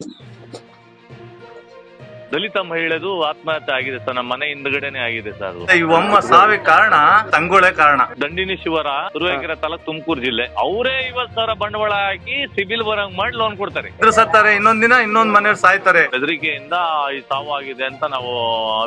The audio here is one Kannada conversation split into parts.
Thank you. ದಲಿತ ಮಹಿಳೆದು ಆತ್ಮಹತ್ಯೆ ಆಗಿದೆ ಸರ್ ನಮ್ಮ ಮನೆ ಹಿಂದ್ಗಡೆನೆ ಆಗಿದೆ ಸರ್ ಅದು. ಒಮ್ಮ ಸಾವಿಗೆ ಕಾರಣ ತಂಗುಳೆ ಕಾರಣ. ದಂಡಿನಿ ಶಿವರ ತುರುವೇಕೆರೆ ತಾಲೂಕ್ ತುಮಕೂರು ಜಿಲ್ಲೆ. ಅವರೇ ಇವತ್ ಸಾವಿರ ಬಂಡವಾಳ ಹಾಕಿ ಸಿಬಿಲ್ ಬರಂಗ್ ಮಾಡಿ ಲೋನ್ ಕೊಡ್ತಾರೆ. ಇದ್ರ ಸತ್ತಾರೆ ಇನ್ನೊಂದ್ ದಿನ ಇನ್ನೊಂದ್ ಮನೆಯವ್ರು ಸಾಯ್ತಾರೆ. ಬೆದರಿಕೆಯಿಂದ ಈ ಸಾವು ಆಗಿದೆ ಅಂತ ನಾವು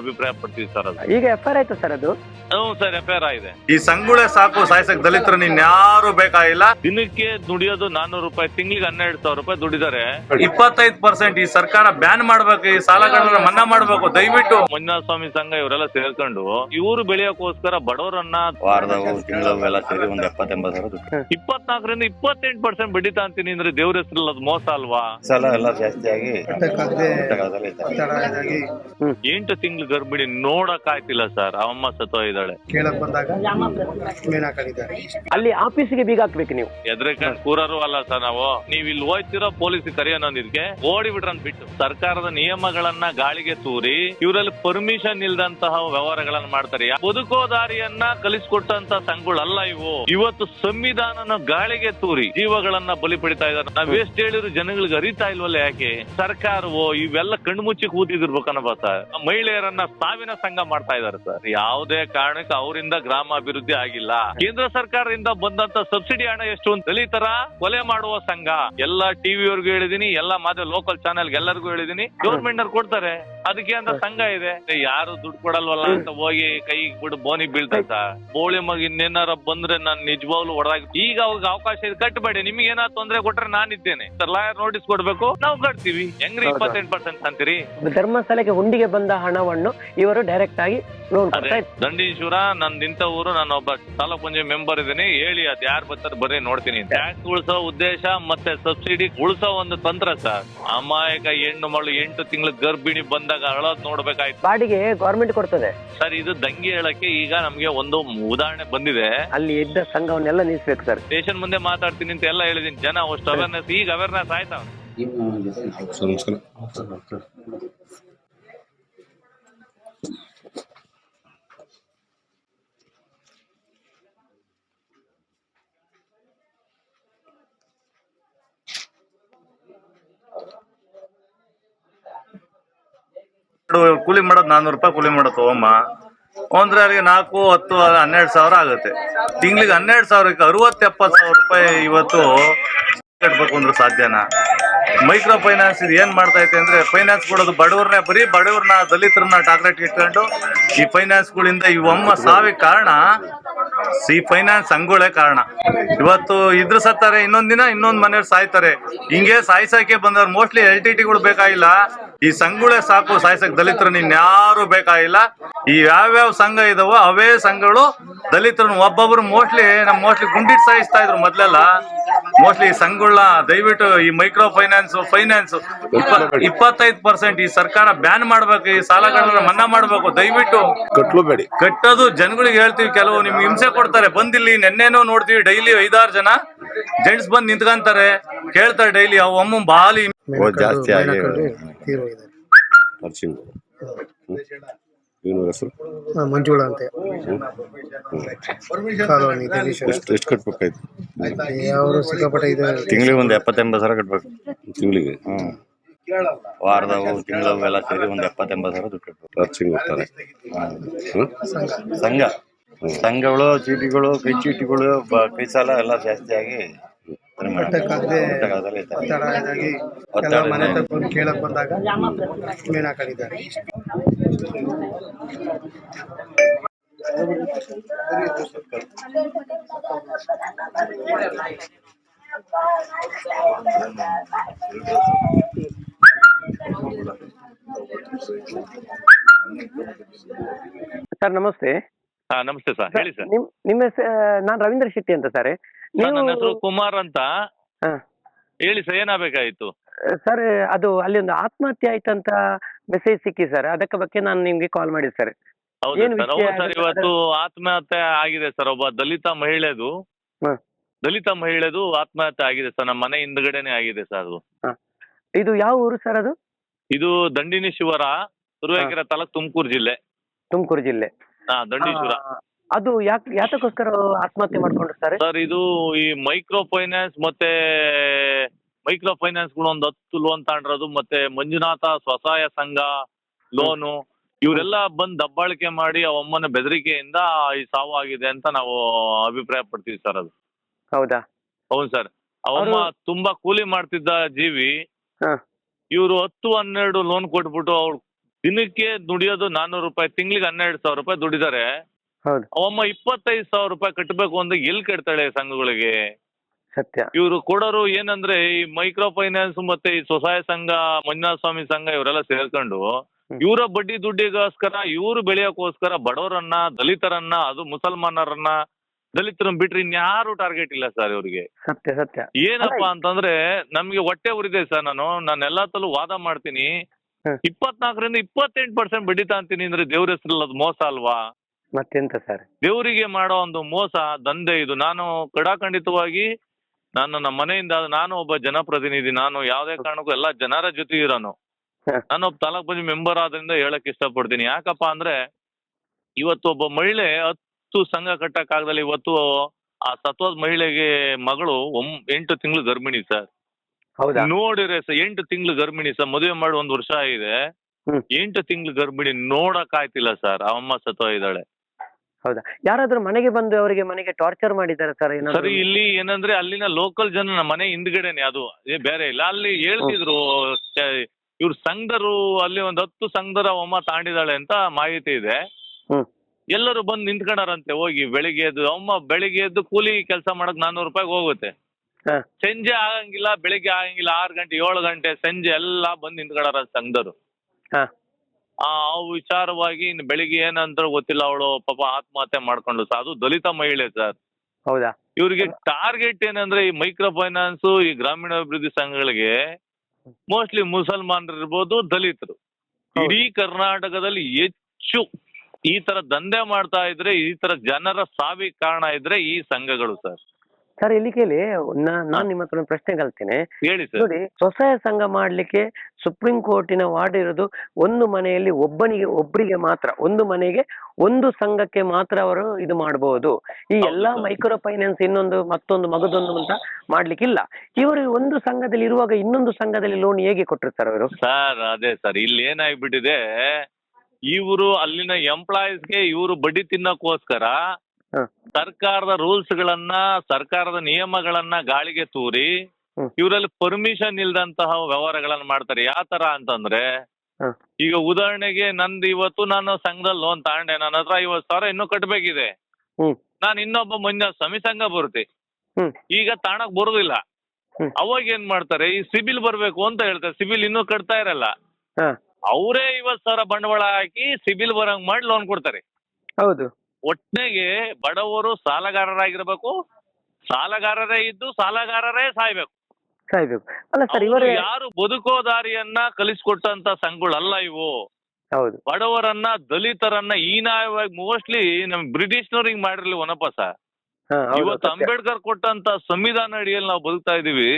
ಅಭಿಪ್ರಾಯ ಪಡ್ತೀವಿ ಸರ್ ಅದು. ಈಗ ಎಫ್ ಆರ್ ಆಯ್ತು ಸರ್ ಅದು? ಹ್ಞೂ ಸರ್ ಎಫ್ ಐ ಆಗಿದೆ. ಈ ಸಂಗುಳೆ ಸಾಕು ಸಾಯ್ಸಕ್ ದಲಿತರು ಇನ್ಯಾರು ಬೇಕಾಗಿಲ್ಲ. ದಿನಕ್ಕೆ ದುಡಿಯೋದು ನಾನ್ನೂರು ರೂಪಾಯಿ ತಿಂಗಳಿಗೆ ಹನ್ನೆರಡು ಸಾವಿರ ರೂಪಾಯಿ ದುಡಿದಾರೆ ಇಪ್ಪತ್ತೈದು ಪರ್ಸೆಂಟ್ ಈ ಸರ್ಕಾರ ಬ್ಯಾನ್ ಮಾಡ್ಬೇಕು ಈ ಸಾಲಗಳನ್ನ ಮನ್ನಾ ಮಾಡ್ಬೇಕು ದಯವಿಟ್ಟು. ಮಂಜುನಾಥ ಸ್ವಾಮಿ ಸಂಘ ಇವರೆಲ್ಲ ಸೇರ್ಕೊಂಡು ಇವರು ಬೆಳೆಯೋಕೋಸ್ಕರ ಬಡವರನ್ನ ಇಪ್ಪತ್ನಾಕರಿಂದ ಇಪ್ಪತ್ತೆಂಟ್ ಎಲ್ಲ ಸೇರಿ ಒಂದ್ ಎಪ್ಪತ್ತೆಂಬತ್ತು ಸಾವಿರ ದುಡ್ಡು. ಇಪ್ಪತ್ನಾಲ್ಕರಿಂದ ಇಪ್ಪತ್ತೆಂಟು ಪರ್ಸೆಂಟ್ ಬಡ್ಡಿ ತಾಂತೀನಿ ಅಂದ್ರೆ ದೇವ್ರ ಹೆಸರಲ್ಲಿ ಅದು ಮೋಸ ಅಲ್ವಾ? ಸಲ ಎಲ್ಲ ಜಾಸ್ತಿ ಆಗಿ ಇದ್ದಾರೆ. ಎಂಟು ತಿಂಗಳು ಗರ್ಭಿಣಿ ನೋಡಕ್ ಆಯ್ತಿಲ್ಲ ಸರ್ ಅವಮ್ಮ ಸತ್ತೋ ಇದ್ದಾಳೆ. ಕೇಳಕ್ ಬಂದಾಗ ಮೇನ್ ಹಾಕೊಂಡಿದ್ದಾರೆ ಅಲ್ಲಿ ಆಫೀಸಿಗೆ ಬೀಗ ಹಾಕ್ಬೇಕು ನೀವು. ಎದ್ರಕಂಡ್ ಕೂರರು ಅಲ್ಲ ಸರ್ ನಾವು. ನೀವ್ ಇಲ್ಲಿ ಹೋಯ್ತಿರೋ ಪೊಲೀಸ್ ಕರೆಯೋನೊಂದಿದ್ಗೆ ಓಡಿ ಬಿಟ್ರನ್ ಬಿಟ್ಟು ಸರ್ಕಾರದ ನಿಯಮಗಳನ್ನ ಗಾಳಿಗೆ ತೂರಿ ಇವರಲ್ಲಿ ಪರ್ಮಿಷನ್ ಇಲ್ದಂತಹ ವ್ಯವಹಾರಗಳನ್ನ ಮಾಡ್ತಾರೆ. ಬದುಕೋ ದಾರಿಯನ್ನ ಕಲಿಸಿಕೊಟ್ಟಂತ ಸಂಘಗಳಲ್ಲ ಇವು. ಇವತ್ತು ಸಂವಿಧಾನನ ಗಾಳಿಗೆ ತೂರಿ ಜೀವಗಳನ್ನ ಬಲಿ ಪಡಿತಾ ಇದಾರೆ ನಾವ್ ಎಷ್ಟ್ ಹೇಳಿದ್ರು ಜನಗಳಿಗೆ ಅರಿತಾ ಇಲ್ವಲ್ಲ ಯಾಕೆ? ಸರ್ಕಾರವೋ ಇವೆಲ್ಲ ಕಣ್ಮುಚ್ಚಿ ಕೂತಿದಿರ್ಬೇಕನ್ನ ಸರ್. ಮಹಿಳೆಯರನ್ನ ಸಾವಿನ ಸಂಘ ಮಾಡ್ತಾ ಇದಾರೆ ಸರ್. ಯಾವುದೇ ಕಾರಣಕ್ಕೆ ಅವರಿಂದ ಗ್ರಾಮ ಅಭಿವೃದ್ಧಿ ಆಗಿಲ್ಲ. ಕೇಂದ್ರ ಸರ್ಕಾರದಿಂದ ಬಂದಂತ ಸಬ್ಸಿಡಿ ಹಣ ಎಷ್ಟು ಅಂತ ದಲಿತರ ಕೊಲೆ ಮಾಡುವ ಸಂಘ. ಎಲ್ಲಾ ಟಿವಿ ಅವ್ರಿಗೂ ಹೇಳಿದೀನಿ ಎಲ್ಲಾ ಮಾಧ್ಯಮ ಲೋಕಲ್ ಚಾನೆಲ್ ಎಲ್ಲರಿಗೂ ಹೇಳಿದೀನಿ. ಗೌರ್ಮೆಂಟ್ ನವ್ರು ಕೊಡ್ತಾರೆ. ಅದಕ್ಕೆ ಅಂತ ಸಂಘ ಇದೆ. ಯಾರು ದುಡ್ಡು ಕೊಡಲ್ವಲ್ಲ ಅಂತ ಹೋಗಿ ಕೈ ಬಿಡು ಬೋನಿ ಬೀಳ್ತಾರೆ ಸರ್ ಬೋಳಿ ಮಗ ಇನ್ನೇನಾರ ಬಂದ್ರೆ ನಾನ್ ನಿಜವಾಗ್ಲು ಹೊಡೆದಾಗ ಈಗ ಅವ್ರಿಗೆ ಅವಕಾಶ ಇದೆ. ಕಟ್ಟಬೇಡಿ ನಿಮ್ಗೆ ಏನಾದ್ರು ತೊಂದ್ರೆ ಕೊಟ್ರೆ ನಾನಿದ್ದೇನೆ ಲಾಯರ್ ನೋಟಿಸ್ ಕೊಡ್ಬೇಕು. ನಾವು ಕಟ್ತೀವಿ. ಹೆಂಗ್ರಿ ಇಪ್ಪತ್ತೆಂಟು ಪರ್ಸೆಂಟ್ ಅಂತೀರಿ? ಧರ್ಮಸ್ಥಳಕ್ಕೆ ಹುಂಡಿಗೆ ಬಂದ ಹಣವನ್ನು ಇವರು ಡೈರೆಕ್ಟ್ ಆಗಿ ಲೋನ್ ದಂಡೀಶ್ವರ ನಂದ್ ಇಂಥ ಊರು ನಾನು ಒಬ್ಬ ತಾಲೂಕ್ ಪಂಚಾಯತ್ ಮೆಂಬರ್ ಇದೀನಿ ಹೇಳಿ ಅದ್ ಯಾರು ಬರ್ತಾರೆ ಬರೀ ನೋಡ್ತೀನಿ. ಟ್ಯಾಕ್ಸ್ ಉಳಿಸೋ ಉದ್ದೇಶ ಮತ್ತೆ ಸಬ್ಸಿಡಿ ಉಳಿಸೋ ಒಂದು ತಂತ್ರ ಸರ್. ಅಮಾಯಕ ಹೆಣ್ಣು ಮಗಳು ಎಂಟು ತಿಂಗಳ ಗರ್ಭಿಣಿ ಬಂದಾಗ ಅಳೋದ್ ನೋಡ್ಬೇಕಾಯ್ತು. ಬಾಡಿಗೆ ಗೌರ್ಮೆಂಟ್ ಕೊಡ್ತದೆ. ಸರ್ ಇದು ದಂಗೆ ಹೇಳಕ್ಕೆ ಈಗ ನಮ್ಗೆ ಒಂದು ಉದಾಹರಣೆ ಬಂದಿದೆ. ಅಲ್ಲಿ ಇದ್ದ ಸಂಘವನ್ನೆಲ್ಲ ನಿಲ್ಲಿಸ್ಬೇಕು ಸರ್. ಸ್ಟೇಷನ್ ಮುಂದೆ ಮಾತಾಡ್ತೀನಿ ಅಂತ ಎಲ್ಲ ಹೇಳಿದೀನಿ. ಜನ ಅಷ್ಟು ಅವೇರ್ನೆಸ್ ಈಗ ಅವೇರ್ನೆಸ್ ಆಯ್ತಾ? ಸರ್. ನಮಸ್ಕಾರ. ಕೂಲಿ ಮಾಡೋದು ನಾನ್ನೂರು ರೂಪಾಯಿ ಕೂಲಿ ಮಾಡೋದು ತಗೊಂಬ. ಅಂದ್ರೆ ಅಲ್ಲಿಗೆ ನಾಲ್ಕು, ಹತ್ತು, ಹನ್ನೆರಡು ಸಾವಿರ ಆಗುತ್ತೆ. ತಿಂಗಳಿಗೆ ಹನ್ನೆರಡು ಸಾವಿರಕ್ಕೆ ಅರವತ್ತು ಎಪ್ಪತ್ತು ಸಾವಿರ ರೂಪಾಯಿ ಇವತ್ತು ಕಟ್ಬೇಕು ಅಂದ್ರೆ ಸಾಧ್ಯನಾ? ಮೈಕ್ರೋ ಫೈನಾನ್ಸ್ ಇದು ಏನ್ ಮಾಡ್ತಾ ಐತೆ ಅಂದ್ರೆ ಫೈನಾನ್ಸ್ ಕೊಡೋದು ಬಡವ್ರನ್ನ, ಬರೀ ಬಡವ್ರನ್ನ, ದಲಿತರನ್ನ ಟಾರ್ಗೆಟ್ ಇಟ್ಕೊಂಡು ಈ ಫೈನಾನ್ಸ್ಗಳಿಂದ ಇವಮ್ಮ ಸಾವಿಗೆ ಕಾರಣ ಈ ಫೈನಾನ್ಸ್ ಸಂಗುಳೆ ಕಾರಣ. ಇವತ್ತು ಇದ್ರ ಸತ್ತಾರೆ ಇನ್ನೊಂದ್ ದಿನ ಇನ್ನೊಂದ್ ಮನೆಯವ್ರು ಸಾಯ್ತಾರೆ. ಹಿಂಗೆ ಸಾಯ್ಸಕ್ಕೆ ಬಂದವ್ರು. ಮೋಸ್ಟ್ಲಿ ಎಲ್ ಟಿ ಟಿಗಳು ಬೇಕಾಗಿಲ್ಲ. ಈ ಸಂಘಗಳೇ ಸಾಕು ಸಾಯ್ಸಕ್ ದಲಿತರನ್ನ ಯಾರು ಬೇಕಾಗಿಲ್ಲ. ಈ ಯಾವ್ಯಾವ ಸಂಘ ಇದಾವೋ ಅವೇ ಸಂಘಗಳು ದಲಿತರನ್ನ ಒಬ್ಬೊಬ್ರು ಮೋಸ್ಟ್ಲಿ ನಮ್ ಮೋಸ್ಟ್ಲಿ ಗುಂಡಿಟ್ ಸಾಯಿಸ್ತಾ ಇದ್ರು ಮೊದ್ಲೆಲ್ಲ. ಮೋಸ್ಟ್ಲಿ ಈ ಸಂಘಗಳನ್ನ ದಯವಿಟ್ಟು ಈ ಮೈಕ್ರೋ ಫೈನಾನ್ಸ್ ಫೈನಾನ್ಸ್ ಇಪ್ಪತ್ತೈದು ಪರ್ಸೆಂಟ್ ಈ ಸರ್ಕಾರ ಬ್ಯಾನ್ ಮಾಡ್ಬೇಕು ಈ ಸಾಲಗಳನ್ನ ಮನ್ನಾ ಮಾಡ್ಬೇಕು. ದಯವಿಟ್ಟು ಕಟ್ಲೂಬೇಡಿ ಕಟ್ಟೋದು ಜನಗಳಿಗೆ ಹೇಳ್ತೀವಿ. ಕೆಲವು ನಿಮ್ಗೆ ಹಿಂಸೆ ಕೊಡ್ತಾರೆ. ಬಂದಿಲ್ಲಿ ನೆನ್ನೆನೋ ನೋಡ್ತೀವಿ ಡೈಲಿ ಐದಾರು ಜನ ಜೆಂಟ್ಸ್ ಬಂದ್ ನಿಂತ್ಕೊಂತಾರೆ. ಕೇಳ್ತಾರೆ ಡೈಲಿ ಅವ್ ಅಮ್ಮ ಬಾಲಿ ಜಾಸ್ತಿ ಆಗಿ ಇವನು ಹೆಸರು? ಮಂಜುಳಾ ಅಂತ. ಎಷ್ಟು ಎಷ್ಟು ಕಟ್ಬೇಕಾಯ್ತು? ಅವರು ಸಿಕ್ಕಾಪಟ್ಟೆ ಇದೆ ತಿಂಗಳಿಗೆ ಒಂದು ಎಪ್ಪತ್ತೆಂಬತ್ತು ಸಾವಿರ ಕಟ್ಬೇಕು. ತಿಂಗಳಿಗೆ? ಹ್ಮ್. ವಾರದವು ತಿಂಗಳವು ಎಲ್ಲ ಸೇರಿ ಒಂದು ಎಪ್ಪತ್ತೆಂಬತ್ತು ಸಾವಿರ ದುಡ್ಡು ಕಟ್ಬೇಕು. ಹೋಗ್ತಾರೆ? ಸಂಘ. ಸಂಘಗಳು ಚೀಟಿಗಳು ಕೈ ಚೀಟಿಗಳು ಬ- ಕೈ ಸಾಲ ಎಲ್ಲ ಜಾಸ್ತಿ ಆಗಿ ಇದ್ದಾರೆ. ಒತ್ತಡ ಇದಾಗಿ ಎಲ್ಲ ಮನೆ ಹತ್ರ ಬಂದು ಕೇಳಕ್ ಬಂದಾಗ ಮೇನ್ ಹಾಕೊಂಡಿದ್ದಾರೆ. ಸರ್ ನಮಸ್ತೆ. ಹಾ ನಮಸ್ತೆ ಸರ್. ಹೇಳಿ ಸರ್. ನಿಮ್ ನಿಮ್ಮ ನಾನು ರವೀಂದ್ರ ಶೆಟ್ಟಿ ಅಂತ ಸರ್. ಸರ್, ನನ್ನ ಹೆಸರು ಕುಮಾರ್ ಅಂತ. ಹಾ. ಹೇಳಿ ಸರ್ ಏನಾಗಬೇಕಾಯ್ತು? ಸರ್ ಅದು ಅಲ್ಲಿ ಒಂದು ಆತ್ಮಹತ್ಯೆ ಆಯ್ತಂತ ಮೆಸೇಜ್ ಸಿಕ್ಕಿ ಸರ್. ಅದಕ್ಕೆ ಬಗ್ಗೆ ನಾನು ನಿಮ್ಗೆ ಕಾಲ್ ಮಾಡಿದ್ದೆ ಸರ್. ಹೌದು ಏನು ಸರ್ ವಿಷಯ ಹೌದು ಸರ್ ಅದು- ಇವತ್ತು ಆತ್ಮಹತ್ಯೆ ಆಗಿದೆ ಸರ್. ಒಬ್ಬ ದಲಿತ ಮಹಿಳೆದು. ದಲಿತ ಮಹಿಳೆದು ಆತ್ಮಹತ್ಯೆ ಆಗಿದೆ ಸರ್. ನಮ್ಮ ಮನೆ ಹಿಂದ್ಗಡೆನೆ ಆಗಿದೆ ಸರ್ ಅದು. ಇದು ಯಾವ ಊರು ಸರ್ ಅದು? ಇದು ದಂಡಿನಿ ಶಿವರ ತುರುವೇಕೆರೆ ತಾಲೂಕ್ ತುಮಕೂರು ಜಿಲ್ಲೆ. ತುಮಕೂರು ಜಿಲ್ಲೆ. ದಂಡೀಶ್ವರ ಅದು ಯಾಕೆ ಯಾತಕ್ಕೋಸ್ಕರ ಆತ್ಮಹತ್ಯೆ ಮಾಡ್ಕೊಂಡಿರ್ತಾರೆ ಸರ್? ಇದು ಈ ಮೈಕ್ರೋ ಫೈನಾನ್ಸ್ ಮತ್ತೆ ಮೈಕ್ರೋ ಫೈನಾನ್ಸ್ಗಳು ಒಂದು ಹತ್ತು ಲೋನ್ ತಗೊಂಡಿರೋದು ಮತ್ತೆ ಮಂಜುನಾಥ ಸ್ವಸಹಾಯ ಸಂಘ ಲೋನು ಇವರೆಲ್ಲ ಬಂದ್ ದಬ್ಬಾಳಿಕೆ ಮಾಡಿ ಆ ಅಮ್ಮನ ಬೆದರಿಕೆಯಿಂದ ಈ ಸಾವು ಆಗಿದೆ ಅಂತ ನಾವು ಅಭಿಪ್ರಾಯ ಪಡ್ತೀವಿ ಸರ್ ಅದು. ಹೌದಾ? ಹೌದು ಸರ್. ಅವಮ್ಮ ತುಂಬಾ ಕೂಲಿ ಮಾಡ್ತಿದ್ದ ಜೀವಿ ಹಾ. ಇವರು ಹತ್ತು ಹನ್ನೆರಡು ಲೋನ್ ಕೊಟ್ಬಿಟ್ಟು ಅವ್ರು ದಿನಕ್ಕೆ ದುಡಿಯೋದು ನಾನ್ನೂರು ರೂಪಾಯಿ ತಿಂಗಳಿಗೆ ಹನ್ನೆರಡು ಸಾವಿರ ರೂಪಾಯಿ ದುಡಿದಾರೆ. ಹೌದು. ಅವಮ್ಮ ಇಪ್ಪತ್ತೈದು ಸಾವಿರ ರೂಪಾಯಿ ಕಟ್ಟಬೇಕು ಅಂದ್ರೆ ಎಲ್ಲಿ ಕಟ್ತಾಳೆ ಸಂಘಗಳಿಗೆ? ಸತ್ಯ. ಇವರು ಕೊಡೋರು ಏನಂದ್ರೆ ಈ ಮೈಕ್ರೋ ಫೈನಾನ್ಸ್ ಮತ್ತೆ ಈ ಸ್ವಸಹಾಯ ಸಂಘ ಮಂಜುನಾಥ ಸ್ವಾಮಿ ಸಂಘ ಇವರೆಲ್ಲ ಸೇರ್ಕೊಂಡು ಇವರ ಬಡ್ಡಿ ದುಡ್ಡಿಗೋಸ್ಕರ ಇವರು ಬೆಳೆಯೋಕ್ಕೋಸ್ಕರ ಬಡವರನ್ನ ದಲಿತರನ್ನ ಅದು ಮುಸಲ್ಮಾನರನ್ನ ದಲಿತರನ್ನ ಬಿಟ್ರೆ ಇನ್ಯಾರು ಟಾರ್ಗೆಟ್ ಇಲ್ಲ ಸರ್ ಇವರಿಗೆ. ಸತ್ಯ ಸತ್ಯ. ಏನಪ್ಪಾ ಅಂತಂದ್ರೆ ನಮ್ಗೆ ಹೊಟ್ಟೆ ಉರಿದೆ ಸರ್ ನಾನು. ನಾನು ಎಲ್ಲಾ ತಲೂ ವಾದ ಮಾಡ್ತೀನಿ. ಇಪ್ಪತ್ನಾಲ್ಕರಿಂದ ಇಪ್ಪತ್ತೆಂಟು ಪರ್ಸೆಂಟ್ ಬಡ್ಡಿ ತಾಂತೀನಿ ಅಂದ್ರೆ ದೇವ್ರ ಹೆಸರಲ್ಲಿ ಅದು ಮೋಸ ಅಲ್ವಾ? ಮತ್ತೆಂತ ಸರ್? ದೇವರಿಗೆ ಮಾಡೋ ಒಂದು ಮೋಸ ದಂಧೆ ಇದು. ನಾನು ಕಡಾಖಂಡಿತವಾಗಿ ನಾನು ನಮ್ಮ ಮನೆಯಿಂದ ನಾನು ಒಬ್ಬ ಜನಪ್ರತಿನಿಧಿ. ನಾನು ಯಾವುದೇ ಕಾರಣಕ್ಕೂ ಎಲ್ಲ ಜನರ ಜೊತೆ ಇರೋನು. ನಾನು ಒಬ್ಬ ತಾಲೂಕ್ ಪಂಚಾಯತ್ ಮೆಂಬರ್ ಆದ್ರಿಂದ ಹೇಳಕ್ ಇಷ್ಟಪಡ್ತೀನಿ. ಯಾಕಪ್ಪ ಅಂದ್ರೆ ಇವತ್ತು ಒಬ್ಬ ಮಹಿಳೆ ಹತ್ತು ಸಂಘ ಕಟ್ಟಕ್ಕಾಗದಲ್ಲಿ ಇವತ್ತು ಆ ಸತ್ವದ ಮಹಿಳೆಗೆ ಮಗಳು ಒಮ್ ಎಂಟು ತಿಂಗಳು ಗರ್ಭಿಣಿ ಸರ್. ಹೌದಾ? ನೋಡಿದ್ರೆ ಸರ್ ಎಂಟು ತಿಂಗಳು ಗರ್ಭಿಣಿ ಸರ್ ಮದುವೆ ಮಾಡಿ ಒಂದ್ ವರ್ಷ ಆಗಿದೆ. ಹ್ಮ್. ಎಂಟು ತಿಂಗಳು ಗರ್ಭಿಣಿ ನೋಡಕ್ ಆಯ್ತಿಲ್ಲ ಸರ್ ಅಮ್ಮ ಸತ್ವ ಇದ್ದಾಳೆ. ಹೌದಾ? ಯಾರಾದ್ರೂ ಮನೆಗೆ ಬಂದು ಅವರಿಗೆ ಮನೆಗೆ ಟಾರ್ಚರ್ ಮಾಡಿದ್ದಾರೆ ಸರ್ ಏನಾದ್ರು? ಸರಿ ಇಲ್ಲಿ ಏನಂದ್ರೆ ಅಲ್ಲಿನ ಲೋಕಲ್ ಜನ ನಮ್ಮ ಮನೆ ಹಿಂದ್ಗಡೆನೆ ಅದು ಏ ಬೇರೆ ಇಲ್ಲ. ಅಲ್ಲಿ ಹೇಳ್ತಿದ್ರು ಇವ್ರ ಸಂಘದರು ಅಲ್ಲಿ ಒಂದ್ ಹತ್ತು ಸಂಘದರ ಅಮ್ಮ ತಾಂಡಿದಾಳೆ ಅಂತ ಮಾಹಿತಿ ಇದೆ. ಹ್ಮ್. ಎಲ್ಲರೂ ಬಂದು ನಿಂತ್ಕೊಂಡಾರಂತೆ ಹೋಗಿ ಬೆಳಿಗ್ಗೆ ಎದ್ದು ಅಮ್ಮ ಬೆಳಿಗ್ಗೆ ಎದ್ದು ಕೂಲಿ ಕೆಲಸ ಮಾಡಕ್ ನಾನ್ನೂರು ರೂಪಾಯಿಗೆ ಹೋಗುತ್ತೆ. ಹಾ. ಸಂಜೆ ಆಗಂಗಿಲ್ಲ ಬೆಳಿಗ್ಗೆ ಆಗಂಗಿಲ್ಲ ಆರ್ ಗಂಟೆ ಏಳ್ ಗಂಟೆ ಸಂಜೆ ಎಲ್ಲ ಬಂದ್ ನಿಂತ್ಕೊಂಡಾರ ಸಂಘದರು ಹಾ. ಆ ಆ ವಿಚಾರವಾಗಿ ಇನ್ನು ಬೆಳಿಗ್ಗೆ ಏನಂತ ಗೊತ್ತಿಲ್ಲ ಅವಳು ಪಾಪ ಆತ್ಮಹತ್ಯೆ ಮಾಡ್ಕೊಂಡು ಸರ್. ಅದು ದಲಿತ ಮಹಿಳೆ ಸರ್. ಹೌದಾ? ಇವರಿಗೆ ಟಾರ್ಗೆಟ್ ಏನಂದ್ರೆ ಈ ಮೈಕ್ರೋ ಫೈನಾನ್ಸ್ ಈ ಗ್ರಾಮೀಣಾಭಿವೃದ್ಧಿ ಸಂಘಗಳಿಗೆ ಮೋಸ್ಟ್ಲಿ ಮುಸಲ್ಮಾನರು ಇರ್ಬೋದು ದಲಿತರು. ಹೌದು. ಇಡೀ ಕರ್ನಾಟಕದಲ್ಲಿ ಹೆಚ್ಚು ಈ ತರ ದಂಧೆ ಮಾಡ್ತಾ ಇದ್ರೆ ಈ ತರ ಜನರ ಸಾವಿಗೆ ಕಾರಣ ಇದ್ರೆ ಈ ಸಂಘಗಳು ಸರ್. ಸರ್ ಇಲ್ಲಿ ಕೇಳಿ ನಾನ್ ನಿಮ್ಮ ಹತ್ರ ಒಂದು ಪ್ರಶ್ನೆ ಕಲ್ತೇನೆ. ಹೇಳಿ ಸರ್. ನೋಡಿ ಸ್ವಸಹಾಯ ಸಂಘ ಮಾಡ್ಲಿಕ್ಕೆ ಸುಪ್ರೀಂ ಕೋರ್ಟಿನ ವಾರ್ಡ್ ಇರೋದು ಒಂದು ಮನೆಯಲ್ಲಿ ಒಬ್ಬನಿಗೆ ಒಬ್ಬರಿಗೆ ಮಾತ್ರ ಒಂದು ಮನೆಗೆ ಒಂದು ಸಂಘಕ್ಕೆ ಮಾತ್ರ ಅವರು ಇದು ಮಾಡಬಹುದು ಈ ಎಲ್ಲಾ. ಮೈಕ್ರೋ ಫೈನಾನ್ಸ್ ಇನ್ನೊಂದು ಮತ್ತೊಂದು ಮಗದೊಂದು ಅಂತ ಮಾಡ್ಲಿಕ್ಕಿಲ್ಲ ಇವರು ಒಂದು ಸಂಘದಲ್ಲಿ ಇರುವಾಗ ಇನ್ನೊಂದು ಸಂಘದಲ್ಲಿ ಲೋನ್ ಹೇಗೆ ಕೊಟ್ಟಿರ್ತಾರೆ ಸರ್ ಅವರು? ಸರ್ ಅದೇ ಸರ್ ಇಲ್ಲಿ ಏನಾಗ್ಬಿಟ್ಟಿದೆ ಇವರು ಅಲ್ಲಿನ ಎಂಪ್ಲಾಯೀಸ್ಗೆ ಇವರು ಬಡ್ಡಿ ತಿನ್ನಕ್ಕೋಸ್ಕರ ಹ. ಸರ್ಕಾರದ ರೂಲ್ಸ್ ಗಳನ್ನ ಸರ್ಕಾರದ ನಿಯಮಗಳನ್ನ ಗಾಳಿಗೆ ತೂರಿ. ಇವರಲ್ಲಿ ಪರ್ಮಿಷನ್ ಇಲ್ದಂತಹ ವ್ಯವಹಾರಗಳನ್ನ ಮಾಡ್ತಾರೆ. ಯಾವ ತರ ಅಂತಂದ್ರೆ ಈಗ ಉದಾಹರಣೆಗೆ ನಂದು ಇವತ್ತು ನಾನು ಸಂಘದಲ್ಲಿ ಲೋನ್ ತಗೊಂಡೆ. ನನ್ನ ಹತ್ರ ಐವತ್ತು ಸಾವಿರ ಇನ್ನೂ ಕಟ್ಟಬೇಕಿದೆ ನಾನು ಇನ್ನೊಬ್ಬ ಮುಂದೆ ಸಮಿ ಸಂಘ ಬರುತ್ತೆ. ಈಗ ತಾಣಕ್ ಬರುದಿಲ್ಲ. ಅವಾಗ ಏನ್ ಮಾಡ್ತಾರೆ ಈ ಸಿಬಿಲ್ ಬರ್ಬೇಕು ಅಂತ ಹೇಳ್ತಾರೆ. ಸಿಬಿಲ್ ಇನ್ನೂ ಕಟ್ತಾ ಇರಲ್ಲ. ಅವರೇ ಐವತ್ ಸಾವಿರ ಬಂಡವಾಳ ಹಾಕಿ ಸಿಬಿಲ್ ಬರಂಗ್ ಮಾಡಿ ಲೋನ್ ಕೊಡ್ತಾರೆ. ಹೌದು. ಒಟ್ಟಿಗೆ ಬಡವರು ಸಾಲಗಾರರಾಗಿರ್ಬೇಕು ಸಾಲಗಾರರೇ ಇದ್ದು ಸಾಲಗಾರರೇ ಸಾಯ್ಬೇಕು. ಸಾಯ್ಬೇಕು. ಅಲ್ಲ ಸರ್ ಅವ್ರು ಯಾರು ಬದುಕೋ ದಾರಿಯನ್ನ ಕಲಿಸ್ಕೊಟ್ಟಂತ ಸಂಘಗಳಲ್ಲ ಇವು. ಹೌದು. ಬಡವರನ್ನ ದಲಿತರನ್ನ ಹೀನಾಯವಾಗಿ ಮೋಸ್ಟ್ಲಿ ನಮ್ ಬ್ರಿಟಿಷ್ನವ್ರಿಗೆ ಮಾಡಿರ್ಲಿ ಒನಪ್ಪ ಸರ್. ಹಾ ಹೌದು ಇವತ್ತು ಸತ್ಯ. ಅಂಬೇಡ್ಕರ್ ಕೊಟ್ಟಂತ ಸಂವಿಧಾನ ಅಡಿಯಲ್ಲಿ ನಾವು ಬದುಕ್ತಾ ಇದೀವಿ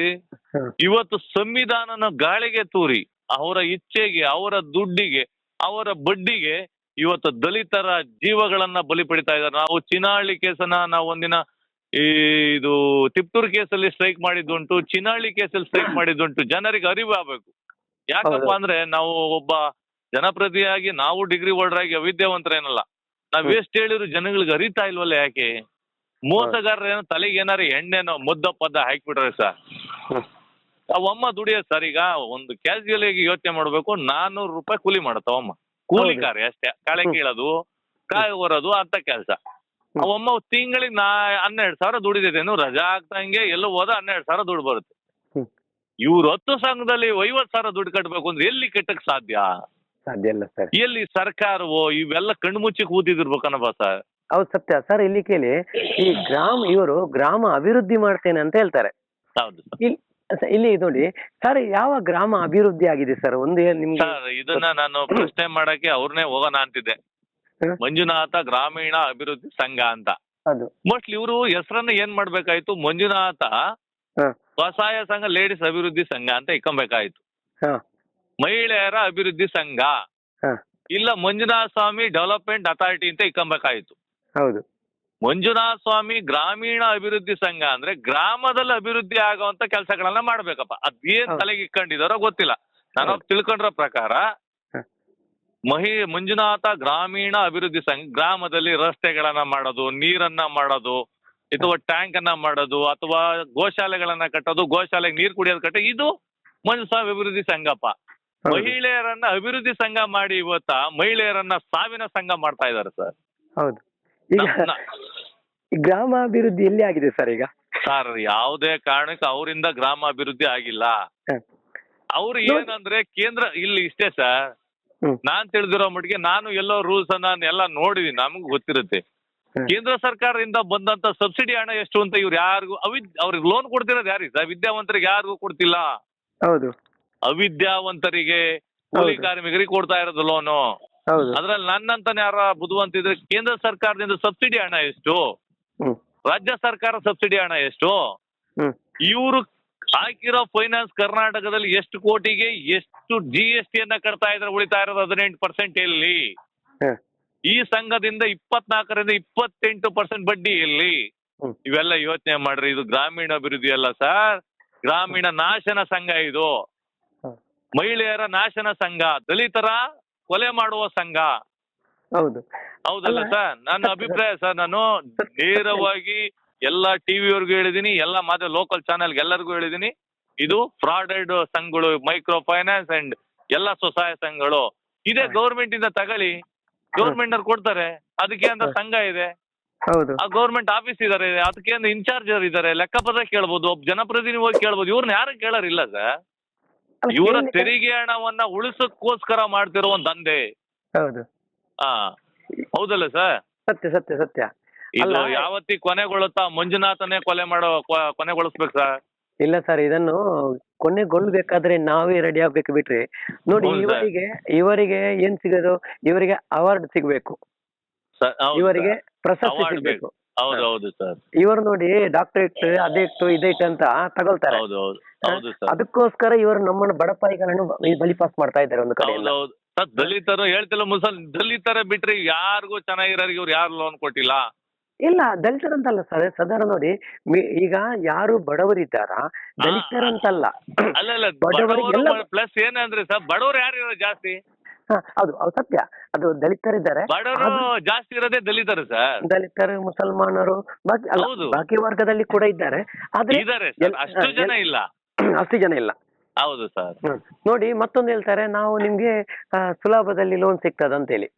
ಹಾ. ಇವತ್ತು ಸಂವಿಧಾನನ ಗಾಳಿಗೆ ತೂರಿ ಅವರ ಇಚ್ಛೆಗೆ ಅವರ ದುಡ್ಡಿಗೆ ಅವರ ಬಡ್ಡಿಗೆ ಇವತ್ತು ದಲಿತರ ಜೀವಗಳನ್ನ ಬಲಿ ಪಡಿತಾ ಇದ್ದಾರೆ. ನಾವು ಚಿನಾಳಿ ಕೇಸನ್ನ ನಾವು ಒಂದಿನ ಈ ಇದು ತಿಪ್ಟೂರು ಕೇಸಲ್ಲಿ ಸ್ಟ್ರೈಕ್ ಮಾಡಿದ್ದುಂಟು ಚಿನಾಳಿ ಕೇಸಲ್ಲಿ ಸ್ಟ್ರೈಕ್ ಮಾಡಿದ್ದುಂಟು. ಜನರಿಗೆ ಅರಿವು ಆಗ್ಬೇಕು ಯಾಕಪ್ಪ ಅಂದ್ರೆ ನಾವು ಒಬ್ಬ ಜನಪ್ರತಿಯಾಗಿ ನಾವು ಡಿಗ್ರಿ ಹೋಲ್ಡರ್ ಆಗಿ ಅವಿದ್ಯಾವಂತರೇನಲ್ಲ. ನಾವ್ ಎಷ್ಟ್ ಹೇಳಿದ್ರು ಜನಗಳಿಗೆ ಅರಿತಾ ಇಲ್ವಲ್ಲ ಯಾಕೆ? ಮೋಸಗಾರರ ಏನೋ ತಲೆಗೆ ಏನಾರು ಎಣ್ಣೆನೋ ಮುದ್ದ ಪದ್ದ ಹಾಕ್ಬಿಟ್ರೆ ಸರ್. ಅವಮ್ಮ ದುಡಿಯ ಸರ್ ಈಗ ಒಂದು ಕ್ಯಾಶುಯಲ್ ಆಗಿ ಯೋಚನೆ ಮಾಡ್ಬೇಕು ನಾನ್ನೂರು ರೂಪಾಯಿ ಕೂಲಿ ಮಾಡುತ್ತ ಅವಮ್ಮ ಕೂಲಿ. ಕಾರ್ಯ ಅಷ್ಟೇ. ಕಳೆ ಕೀಳೋದು ಕಾಯಿ ಹೊರೋದು ಅಂತ ಕೆಲಸ. ಒಮ್ಮ ತಿಂಗಳಿಗೆ ನಾ ಹನ್ನೆರಡು ಸಾವಿರ ದುಡಿದಿದ್ದೇನು ರಜಾ ಆಗ್ತಂಗೆ ಎಲ್ಲ ಹೋದ ಹನ್ನೆರಡು ಸಾವಿರ ದುಡ್ಡು ಬರುತ್ತೆ. ಇವ್ರ ಹತ್ತು ಸಂಘದಲ್ಲಿ ಐವತ್ ಸಾವಿರ ದುಡ್ಡು ಕಟ್ಟಬೇಕು ಅಂದ್ರೆ ಎಲ್ಲಿ ಕಟ್ಟಕ್ ಸಾಧ್ಯ? ಸಾಧ್ಯ ಇಲ್ಲ ಸರ್. ಎಲ್ಲಿ ಸರ್ಕಾರವೋ ಇವೆಲ್ಲ ಕಣ್ಮುಚ್ಚಿ ಕೂತಿದಿರ್ಬೇಕನ್ನಪ್ಪ ಸರ್. ಹೌದು ಸತ್ಯ. ಸರ್ ಇಲ್ಲಿ ಕೇಳಿ ಈ ಗ್ರಾಮ ಇವರು ಗ್ರಾಮ ಅಭಿವೃದ್ಧಿ ಮಾಡ್ತೇನೆ ಅಂತ ಹೇಳ್ತಾರೆ. ಹೌದು ಇಲ್ಲಿ ನೋಡಿ ಸರ್ ಯಾವ ಗ್ರಾಮ ಅಭಿವೃದ್ಧಿ ಆಗಿದೆ ಸರ್? ಒಂದು ನಿಮ್ಗೆ. ಸರ್ ಇದನ್ನ ನಾನು ಪ್ರಶ್ನೆ ಮಾಡಕ್ಕೆ ಅವ್ರನ್ನೇ ಹೋಗೋಣ ಅಂತಿದ್ದೆ. ಹ್ಮ್. ಮಂಜುನಾಥ ಗ್ರಾಮೀಣ ಅಭಿವೃದ್ಧಿ ಸಂಘ ಅಂತ. ಅದು ಮೋಸ್ಟ್ಲಿ ಇವರು ಹೆಸರನ್ನ ಏನ್ ಮಾಡ್ಬೇಕಾಯ್ತು? ಮಂಜುನಾಥ ಹ. ಸ್ವಸಹಾಯ ಸಂಘ ಲೇಡೀಸ್ ಅಭಿವೃದ್ಧಿ ಸಂಘ ಅಂತ ಇಕ್ಕೊಬೇಕಾಯ್ತು. ಹ. ಮಹಿಳೆಯರ ಅಭಿವೃದ್ಧಿ ಸಂಘ. ಹ. ಇಲ್ಲ ಮಂಜುನಾಥ ಸ್ವಾಮಿ ಡೆವಲಪ್ಮೆಂಟ್ ಅಥಾರಿಟಿ ಅಂತ ಇಕ್ಕೊಬೇಕಾಯ್ತು. ಹೌದು. ಮಂಜುನಾಥ ಸ್ವಾಮಿ ಗ್ರಾಮೀಣ ಅಭಿವೃದ್ಧಿ ಸಂಘ ಅಂದ್ರೆ ಗ್ರಾಮದಲ್ಲಿ ಅಭಿವೃದ್ಧಿ ಆಗುವಂತ ಕೆಲಸಗಳನ್ನ ಮಾಡ್ಬೇಕಪ್ಪ. ಅದೇನ್. ತಲೆಗೆ ಇಟ್ಕೊಂಡಿದಾರೋ ಗೊತ್ತಿಲ್ಲ. ನಾನು. ತಿಳ್ಕೊಂಡಿರೋ ಪ್ರಕಾರ ಮಹಿ ಮಂಜುನಾಥ ಗ್ರಾಮೀಣ ಅಭಿವೃದ್ಧಿ ಸಂಘ ಗ್ರಾಮದಲ್ಲಿ ರಸ್ತೆಗಳನ್ನ ಮಾಡೋದು ನೀರನ್ನ ಮಾಡೋದು ಅಥವಾ ಟ್ಯಾಂಕ್ ಅನ್ನ ಮಾಡೋದು ಅಥವಾ ಗೋಶಾಲೆಗಳನ್ನ ಕಟ್ಟೋದು ಗೋಶಾಲೆಗೆ ನೀರು ಕುಡಿಯೋದು ಕಟ್ಟ ಇದು ಮಂಜುಸ್ವಾಮಿ ಅಭಿವೃದ್ಧಿ ಸಂಘಪ್ಪ. ಮಹಿಳೆಯರನ್ನ ಅಭಿವೃದ್ಧಿ ಸಂಘ ಮಾಡಿ ಇವತ್ತ ಮಹಿಳೆಯರನ್ನ ಸಾವಿನ ಸಂಘ ಮಾಡ್ತಾ ಇದ್ದಾರೆ ಸರ್. ಹೌದು. ಗ್ರಾಮಾಭಿವೃದ್ಧಿ ಎಲ್ಲಿ ಆಗಿದೆ ಸರ್ ಈಗ? ಸರ್ ಯಾವುದೇ ಕಾರಣಕ್ಕೆ ಅವರಿಂದ ಗ್ರಾಮ ಅಭಿವೃದ್ಧಿ ಆಗಿಲ್ಲ. ಹ. ಅವ್ರು ಏನಂದ್ರೆ ಕೇಂದ್ರ ಇಲ್ಲಿ ಇಷ್ಟೇ ಸರ್. ಹ್ಮ್. ನಾನ್ ತಿಳಿದಿರೋ ಮಟ್ಟಿಗೆ ನಾನು ಎಲ್ಲೋ ರೂಲ್ಸ್ ಅನ್ನ ಎಲ್ಲ ನೋಡಿದೀನಿ ನಮ್ಗೆ ಗೊತ್ತಿರುತ್ತೆ. ಹ್ಮ್. ಕೇಂದ್ರ ಸರ್ಕಾರದಿಂದ ಬಂದಂತ ಸಬ್ಸಿಡಿ ಹಣ ಎಷ್ಟು ಅಂತ ಇವ್ರು ಯಾರಿಗೂ ಅವಿದ್ ಅವ್ರಿಗೆ ಲೋನ್ ಕೊಡ್ತಿರೋದು ಯಾರಿಗೆ ಸರ್? ವಿದ್ಯಾವಂತರಿಗೆ ಯಾರಿಗೂ ಕೊಡ್ತಿಲ್ಲ. ಹೌದು. ಅವಿದ್ಯಾವಂತರಿಗೆ ಕೂಲಿ ಹೌದು. ಕಾರ್ಮಿಕರಿಗೆ ಕೊಡ್ತಾ ಇರೋದು ಲೋನು ಹೌದು. ಅದ್ರಲ್ಲಿ ನನ್ನಂತಾನೆ ಯಾರ ಬುದ್ಧಿವಂತಿದ್ರೆ ಕೇಂದ್ರ ಸರ್ಕಾರದಿಂದ ಸಬ್ಸಿಡಿ ಹಣ ಎಷ್ಟು? ರಾಜ್ಯ ಸರ್ಕಾರ ಸಬ್ಸಿಡಿ ಹಣ ಎಷ್ಟು? ಇವರು ಹಾಕಿರೋ ಫೈನಾನ್ಸ್ ಕರ್ನಾಟಕದಲ್ಲಿ ಎಷ್ಟು ಕೋಟಿಗೆ ಎಷ್ಟು ಜಿ ಎಸ್ ಟಿ ಅನ್ನ ಕಟ್ತಾ ಇದ್ರೆ ಉಳಿತಾ ಇರೋದು ಹದಿನೆಂಟು ಪರ್ಸೆಂಟ್ ಎಲ್ಲಿ. ಈ ಸಂಘದಿಂದ ಇಪ್ಪತ್ನಾಲ್ಕರಿಂದ ಇಪ್ಪತ್ತೆಂಟು ಪರ್ಸೆಂಟ್ ಬಡ್ಡಿ ಎಲ್ಲಿ? ಇವೆಲ್ಲ ಯೋಚನೆ ಮಾಡ್ರಿ ಇದು ಗ್ರಾಮೀಣ ಅಭಿವೃದ್ಧಿ ಅಲ್ಲ ಸರ್. ಗ್ರಾಮೀಣ ನಾಶನ ಸಂಘ ಇದು. ಮಹಿಳೆಯರ ನಾಶನ ಸಂಘ ದಲಿತರ ಕೊಲೆ ಮಾಡುವ ಸಂಘ. ಹೌದು. ಹೌದಲ್ಲ ಸರ್? ನನ್ನ ಅಭಿಪ್ರಾಯ ಸರ್ ನಾನು ನೇರವಾಗಿ ಎಲ್ಲಾ ಟಿವಿಯವ್ರಿಗೂ ಹೇಳಿದೀನಿ ಎಲ್ಲಾ ಮಾತ್ರ ಲೋಕಲ್ ಚಾನೆಲ್ ಎಲ್ಲರಿಗೂ ಹೇಳಿದೀನಿ. ಇದು ಫ್ರಾಡೆಡ್ ಸಂಘಗಳು ಮೈಕ್ರೋ ಫೈನಾನ್ಸ್ ಅಂಡ್ ಎಲ್ಲಾ ಸ್ವಸಹಾಯ ಸಂಘಗಳು. ಇದೇ ಗೌರ್ಮೆಂಟ್ ಇಂದ ತಗೊಳ್ಳಿ. ಗೌರ್ಮೆಂಟ್ ಅವ್ರು ಕೊಡ್ತಾರೆ. ಅದಕ್ಕೆ ಅಂತ ಸಂಘ ಇದೆ. ಹೌದು. ಆ ಗೌರ್ಮೆಂಟ್ ಆಫೀಸ್ ಇದಾರೆ ಅದಕ್ಕೆ ಅಂತ ಇನ್ಚಾರ್ಜರ್ ಇದಾರೆ. ಲೆಕ್ಕಪತ್ರ ಕೇಳ್ಬೋದು ಒಬ್ಬ ಜನಪ್ರತಿನಿಧಿ ಹೋಗಿ ಕೇಳ್ಬೋದು. ಇವ್ರನ್ನ ಯಾರು ಕೇಳೋರಿಲ್ಲ ಸರ್? ಇವರ ತೆರಿಗೆ ಹಣವನ್ನ ಉಳಿಸಕ್ಕೋಸ್ಕರ ಮಾಡ್ತಿರೋ ಒಂದ್ ದಂಧೆ. ಹೌದು. ಹಾ ಹೌದಲ್ಲ ಸರ್? ಸತ್ಯ ಸತ್ಯ ಸತ್ಯ. ಇದು ಅಲ್ಲ, ಯಾವತ್ತಿ ಕೊನೆಗೊಳ್ಳುತ್ತಾ ಮಂಜುನಾಥನೇ ಕೊಲೆ ಮಾಡೋ ಕೊ- ಕೊನೆಗೊಳಿಸ್ಬೇಕು ಸರ್? ಇಲ್ಲ ಸರ್ ಇದನ್ನು ಕೊನೆಗೊಳ್ಬೇಕಾದ್ರೆ ನಾವೇ ರೆಡಿ ಆಗ್ಬೇಕು ಬಿಟ್ರಿ. ನೋಡಿ ಹೌದು. ಇವರಿಗೆ ಇವರಿಗೆ ಏನ್ ಸಿಗೋದು? ಇವರಿಗೆ ಅವಾರ್ಡ್ ಸಿಗ್ಬೇಕು. ಇವರಿಗೆ. ಪ್ರಶಸ್ತಿ Award ಸಿಗ್ಬೇಕು. ಹೌದು ಹೌದು ಸರ್. ಇವರು ನೋಡಿ ಡಾಕ್ಟರೇಟ್ ಅದಿಟ್ಟು ಇದಿಟ್ಟು ಅಂತ ತಗೊಳ್ತಾರೆ. ಹೌದು ಹೌದು ಹೌದು ಸರ್. ಅದಕ್ಕೋಸ್ಕರ ಇವರು ನಮ್ಮನ್ನ ಬಡಪಾಯಿಗಳನ್ನು ಬಲಿ ಬಲಿಪಾಸ್ ಮಾಡ್ತಾ ಇದ್ದಾರೆ ಒಂದು ಕಡೆ ಹೌದು ಹೌದು. ಸರ್ ದಲಿತರು ಹೇಳ್ತಿಲ್ಲ ಮುಸಲ್ ದಲಿತರ ಬಿಟ್ರಿ ಯಾರಿಗೂ ಚೆನ್ನಾಗಿರೋರಿಗೆ ಇವ್ರು ಯಾರು ಲೋನ್ ಕೊಟ್ಟಿಲ್ಲ? ಇಲ್ಲ ದಲಿತರಂತಲ್ಲ ಸರ್ ಸಾಧಾರಣ ನೋಡಿ ಮಿ- ಈಗ ಯಾರು ಬಡವರಿದ್ದಾರ ದಲಿತರಂತಲ್ಲ. ಅಲ್ಲ ಅಲ್ಲ ಬಡವರು ಪ್ಲಸ್ ಏನಂದ್ರೆ ಸರ್ ಬಡವರು ಯಾರು ಜಾಸ್ತಿ? ಹ, ಹೌದು ಅದು ಸತ್ಯ. ಅದು ದಲಿತರಿದ್ದಾರೆ. ಬಡವರು ಆದ್ರೂ ಜಾಸ್ತಿ ಇರೋದೇ ದಲಿತರು ಸರ್. ದಲಿತರು ಮುಸಲ್ಮಾನರು ಬಾಕಿ ಅಲ್ಲ ಹೌದು. ಬಾಕಿ ವರ್ಗದಲ್ಲಿ ಕೂಡ ಇದ್ದಾರೆ. ಆದ್ರೆ ಇದಾರೆ ಸರ್ ಎಲ್- ಅಷ್ಟು ಜನ ಎಲ್- ಇಲ್ಲ. ಅಷ್ಟು ಜನ ಇಲ್ಲ. ಹೌದು ಸರ್. ಹ್ಮ್. ನೋಡಿ ಮತ್ತೊಂದು ಹೇಳ್ತಾರೆ ನಾವು ನಿಮ್ಗೆ ಆ, ಸುಲಭದಲ್ಲಿ ಲೋನ್ ಸಿಗ್ತದ ಅಂತ ಹೇಳಿ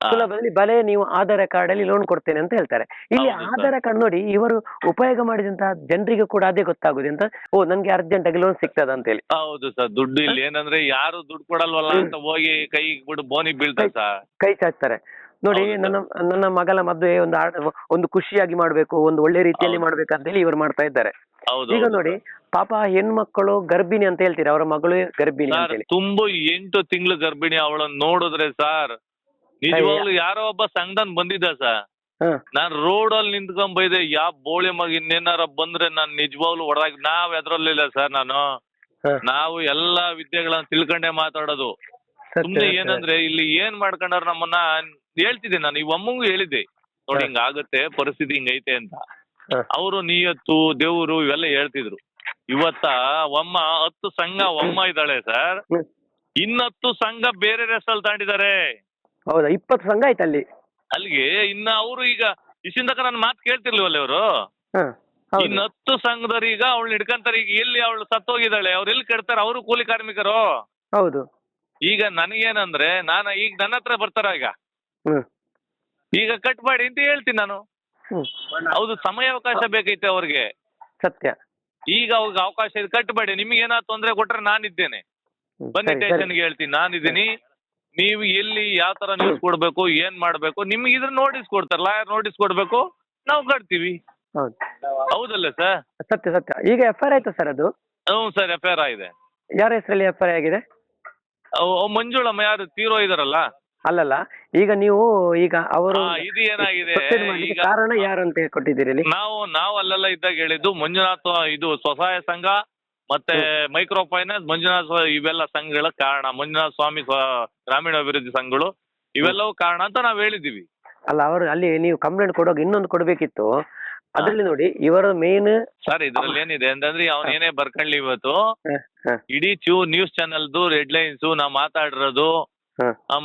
ಸುಲಭದಲ್ಲಿ ಬಲೆ ನೀವು ಆಧಾರ್ ಕಾರ್ಡ್ ಅಲ್ಲಿ ಲೋನ್ ಕೊಡ್ತೇನೆ ಅಂತ ಹೇಳ್ತಾರೆ. ಇಲ್ಲಿ ಹೌದು ಸರ್. ಆಧಾರ್ ಕಾರ್ಡ್ ನೋಡಿ ಇವರು ಉಪಯೋಗ ಮಾಡಿದಂತಹ ಜನರಿಗೆ ಕೂಡ ಅದೇ ಗೊತ್ತಾಗುದು. ಅಂತ ಓ ನನ್ಗೆ ಅರ್ಜೆಂಟ್ ಆಗಿ ಲೋನ್ ಸಿಗ್ತದ ಅಂತ ಹೇಳಿ ಹೌದು ಸರ್ ದುಡ್ಡು ಇಲ್ಲಿ ಏನಂದ್ರೆ ಯಾರು ದುಡ್ಡು ಕೊಡಲ್ವಲ್ಲ ಅಂತ ಹೋಗಿ ಕೈ ಬಿಡು ಬೋನಿ ಬೀಳ್ತಾರೆ ಸರ್. ಕೈ ಚಾಚ್ತಾರೆ. ನೋಡಿ ಹೌದು. ನನ್ನ ನನ್ನ ಮಗಳ ಮದುವೆ ಒಂದು ಆ- ಒಂದು ಖುಷಿಯಾಗಿ ಮಾಡ್ಬೇಕು ಒಂದು ಒಳ್ಳೆ ರೀತಿಯಲ್ಲಿ ಹೌದು. ಮಾಡ್ಬೇಕು ಅಂತ ಹೇಳಿ ಇವರು ಮಾಡ್ತಾ ಇದ್ದಾರೆ. ಹೌದು ಈಗ ನೋಡಿ ಪಾಪ ಹೆಣ್ಮಕ್ಕಳು ಗರ್ಭಿಣಿ ಅಂತ ಹೇಳ್ತೀರ? ಅವರ ಮಗಳು ಗರ್ಭಿಣಿ ಅಂತ ಸರ್ ಹೇಳಿ. ತುಂಬಾ ಎಂಟು ತಿಂಗಳು ಗರ್ಭಿಣಿ ಅವಳನ್ನ ನೋಡಿದ್ರೆ ಸರ್ ನಿಜವಾಗ್ಲು ಯಾರೋ ಒಬ್ಬ ಸಂಘದನ್ ಬಂದಿದ್ದ ಸರ್. ನಾನು ರೋಡ್ ಅಲ್ಲಿ ನಿಂತ್ಕೊಂಡ್ ಬೈದೆ ಯಾವ ಬೋಳಿ ಮಗ ಇನ್ನೇನಾರ ಬಂದ್ರೆ ನಾನ್ ನಿಜವಾಗ್ಲು ಹೊಡೆದಾಗಿ ನಾವ್ ಎದ್ರಲ್ಲಿಲ್ಲ ಸರ್ ನಾನು. ನಾವು ಎಲ್ಲಾ ವಿದ್ಯೆಗಳನ್ನ ತಿಳ್ಕೊಂಡೆ ಮಾತಾಡೋದು. ಸುಮ್ನೆ ಏನಂದ್ರೆ ಇಲ್ಲಿ ಏನ್ ಮಾಡ್ಕೊಂಡಾರ ನಮ್ಮನ್ನ ಹೇಳ್ತಿದ್ದೆ ನಾನು ಈ ಒಮ್ಮಂಗು ಹೇಳಿದ್ದೆ. ನೋಡಿ ಹಿಂಗಾಗತ್ತೆ ಹಿಂಗ ಆಗುತ್ತೆ ಪರಿಸ್ಥಿತಿ ಹಿಂಗೈತೆ ಅಂತ. ಅವರು ನೀಯತ್ತು ದೇವ್ರು ಇವೆಲ್ಲ ಹೇಳ್ತಿದ್ರು. ಇವತ್ತ ಒಮ್ಮ ಹತ್ತು ಸಂಘ ಒಮ್ಮ ಇದ್ದಾಳೆ ಸರ್. ಇನ್ನತ್ತು ಸಂಘ ಬೇರೆ ರೆಸ್ಟಲ್ ತಾಂಡಿದ್ದಾರೆ. ಹೌದಾ? ಇಪ್ಪತ್ತು ಸಂಘ ಆಯ್ತು ಅಲ್ಲಿ? ಅಲ್ಲಿಗೆ ಇನ್ನ ಅವರು ಈಗ ಇಷ್ಟಿನ ತನಕ ನನ್ನ ಮಾತು ಕೇಳ್ತಿರ್ಲಿವಲ್ಲ ಇವರು? ಇನ್ನತ್ತು ಹೌದು. ಇನ್ನ ಹತ್ತು ಸಂಘದವ್ರು ಈಗ ಅವಳು ಹಿಡ್ಕಂತಾರೆ. ಈಗ ಎಲ್ಲಿ ಅವಳು ಸತ್ತೋಗಿದ್ದಾಳೆ? ಅವ್ರು ಎಲ್ಲಿ ಕೆಡ್ತಾರೆ? ಅವರು ಕೂಲಿ ಕಾರ್ಮಿಕರು? ಹೌದು. ಈಗ ನನಗೇನಂದ್ರೆ ನಾನು ಈಗ ನನ್ನ ಹತ್ರ ಬರ್ತಾರ ಈಗ? ಹ್ಮ್. ಈಗ ಕಟ್ ಮಾಡಿ ಅಂತ ಹೇಳ್ತೀನಿ ನಾನು. ಹ್ಮ್. ಹೌದು ಸಮಯಾವಕಾಶ ಬೇಕೈತೆ ಅವ್ರಿಗೆ. ಸತ್ಯ. ಈಗ ಅವ್ರಿಗೆ ಅವಕಾಶ ಇದೆ ಕಟ್ಟಬೇಡಿ ನಿಮ್ಗೆ ಏನಾದ್ರು ತೊಂದರೆ ಕೊಟ್ರೆ ನಾನಿದ್ದೇನೆ. ಇದ್ದೇನೆ ಬನ್ನಿ. ಸ್ಟೇಷನ್ಗೆ ಹೇಳ್ತೀನಿ ನಾನಿದ್ದೀನಿ. ನೀವು ಎಲ್ಲಿ ಯಾವ ತರ ನ್ಯೂಸ್ ಕೊಡ್ಬೇಕು ಏನ್ ಮಾಡ್ಬೇಕು ನಿಮ್ಗೆ ಇದ್ರ ನೋಟಿಸ್ ಕೊಡ್ತಾರೆ. ಲಾಯರ್ ನೋಟಿಸ್ ಕೊಡ್ಬೇಕು ನಾವು ಕಟ್ತೀವಿ. ಹೌದು. ಹೌದಲ್ಲ ಸರ್ ಸತ್ಯ ಸತ್ಯ. ಈಗ ಎಫ್ ಐ ಆರ್ ಆಯ್ತಾ ಸರ್ ಅದು? ಹ್ಞೂ ಸರ್ ಎಫ್ ಐ ಆರ್ ಆಗಿದೆ. ಯಾರ ಹೆಸರಲ್ಲಿ ಎಫ್ ಐ ಆಗಿದೆ? ಅವ್- ಅವ್ ಮಂಜುಳಮ್ಮ ಯಾರು ತೀರೋ ಇದಾರಲ್ಲ? ಅಲ್ಲಲ್ಲ ಈಗ ನೀವು ಈಗ ಅವರು ಹಾ, ಇದು ಏನಾಗಿದೆ? suicide ಮಾಡ್ಲಿಕ್ಕೆ ಈಗ ಕಾರಣ ಯಾರು ಅಂತ ಕೊಟ್ಟಿದ್ದೀರಿ ನಾವು ನಾವು ಅಲ್ಲೆಲ್ಲ ಇದ್ದಾಗ ಹೇಳಿದ್ದು ಮಂಜುನಾಥ್ ಇದು ಸ್ವಸಹಾಯ ಸಂಘ ಮತ್ತೆ ಮೈಕ್ರೋ ಫೈನಾನ್ಸ್ ಮಂಜುನಾಥ ಸ್ವ- ಇವೆಲ್ಲ ಸಂಘಗಳ ಕಾರಣ ಮಂಜುನಾಥ ಸ್ವಾಮಿ ಸ್ವ- ಗ್ರಾಮೀಣ ಅಭಿವೃದ್ಧಿ ಸಂಘಗಳು ಇವೆಲ್ಲವೂ ಕಾರಣ ಅಂತ ನಾವು ಹೇಳಿದ್ದೀವಿ. ಅಲ್ಲ ಅವರು ಅಲ್ಲಿ ನೀವು ಕಂಪ್ಲೇಂಟ್ ಕೊಡೋಕೆ ಇನ್ನೊಂದು ಕೊಡಬೇಕಿತ್ತು. ಅದ್ರಲ್ಲಿ ನೋಡಿ ಇವರ ಮೇನ್ ಸರ್ ಇದ್ರಲ್ಲಿ ಏನಿದೆ ಅಂತಂದ್ರೆ ಅವ್ನ ಏನೇ ಬರ್ಕೊಳ್ಳಿ ಇವತ್ತು ಹ. ಇಡೀ ಚೂ ನ್ಯೂಸ್ ಚಾನೆಲ್ದು ರೆಡ್ ಲೈನ್ಸ್ ನಾವು ಮಾತಾಡಿರೋದು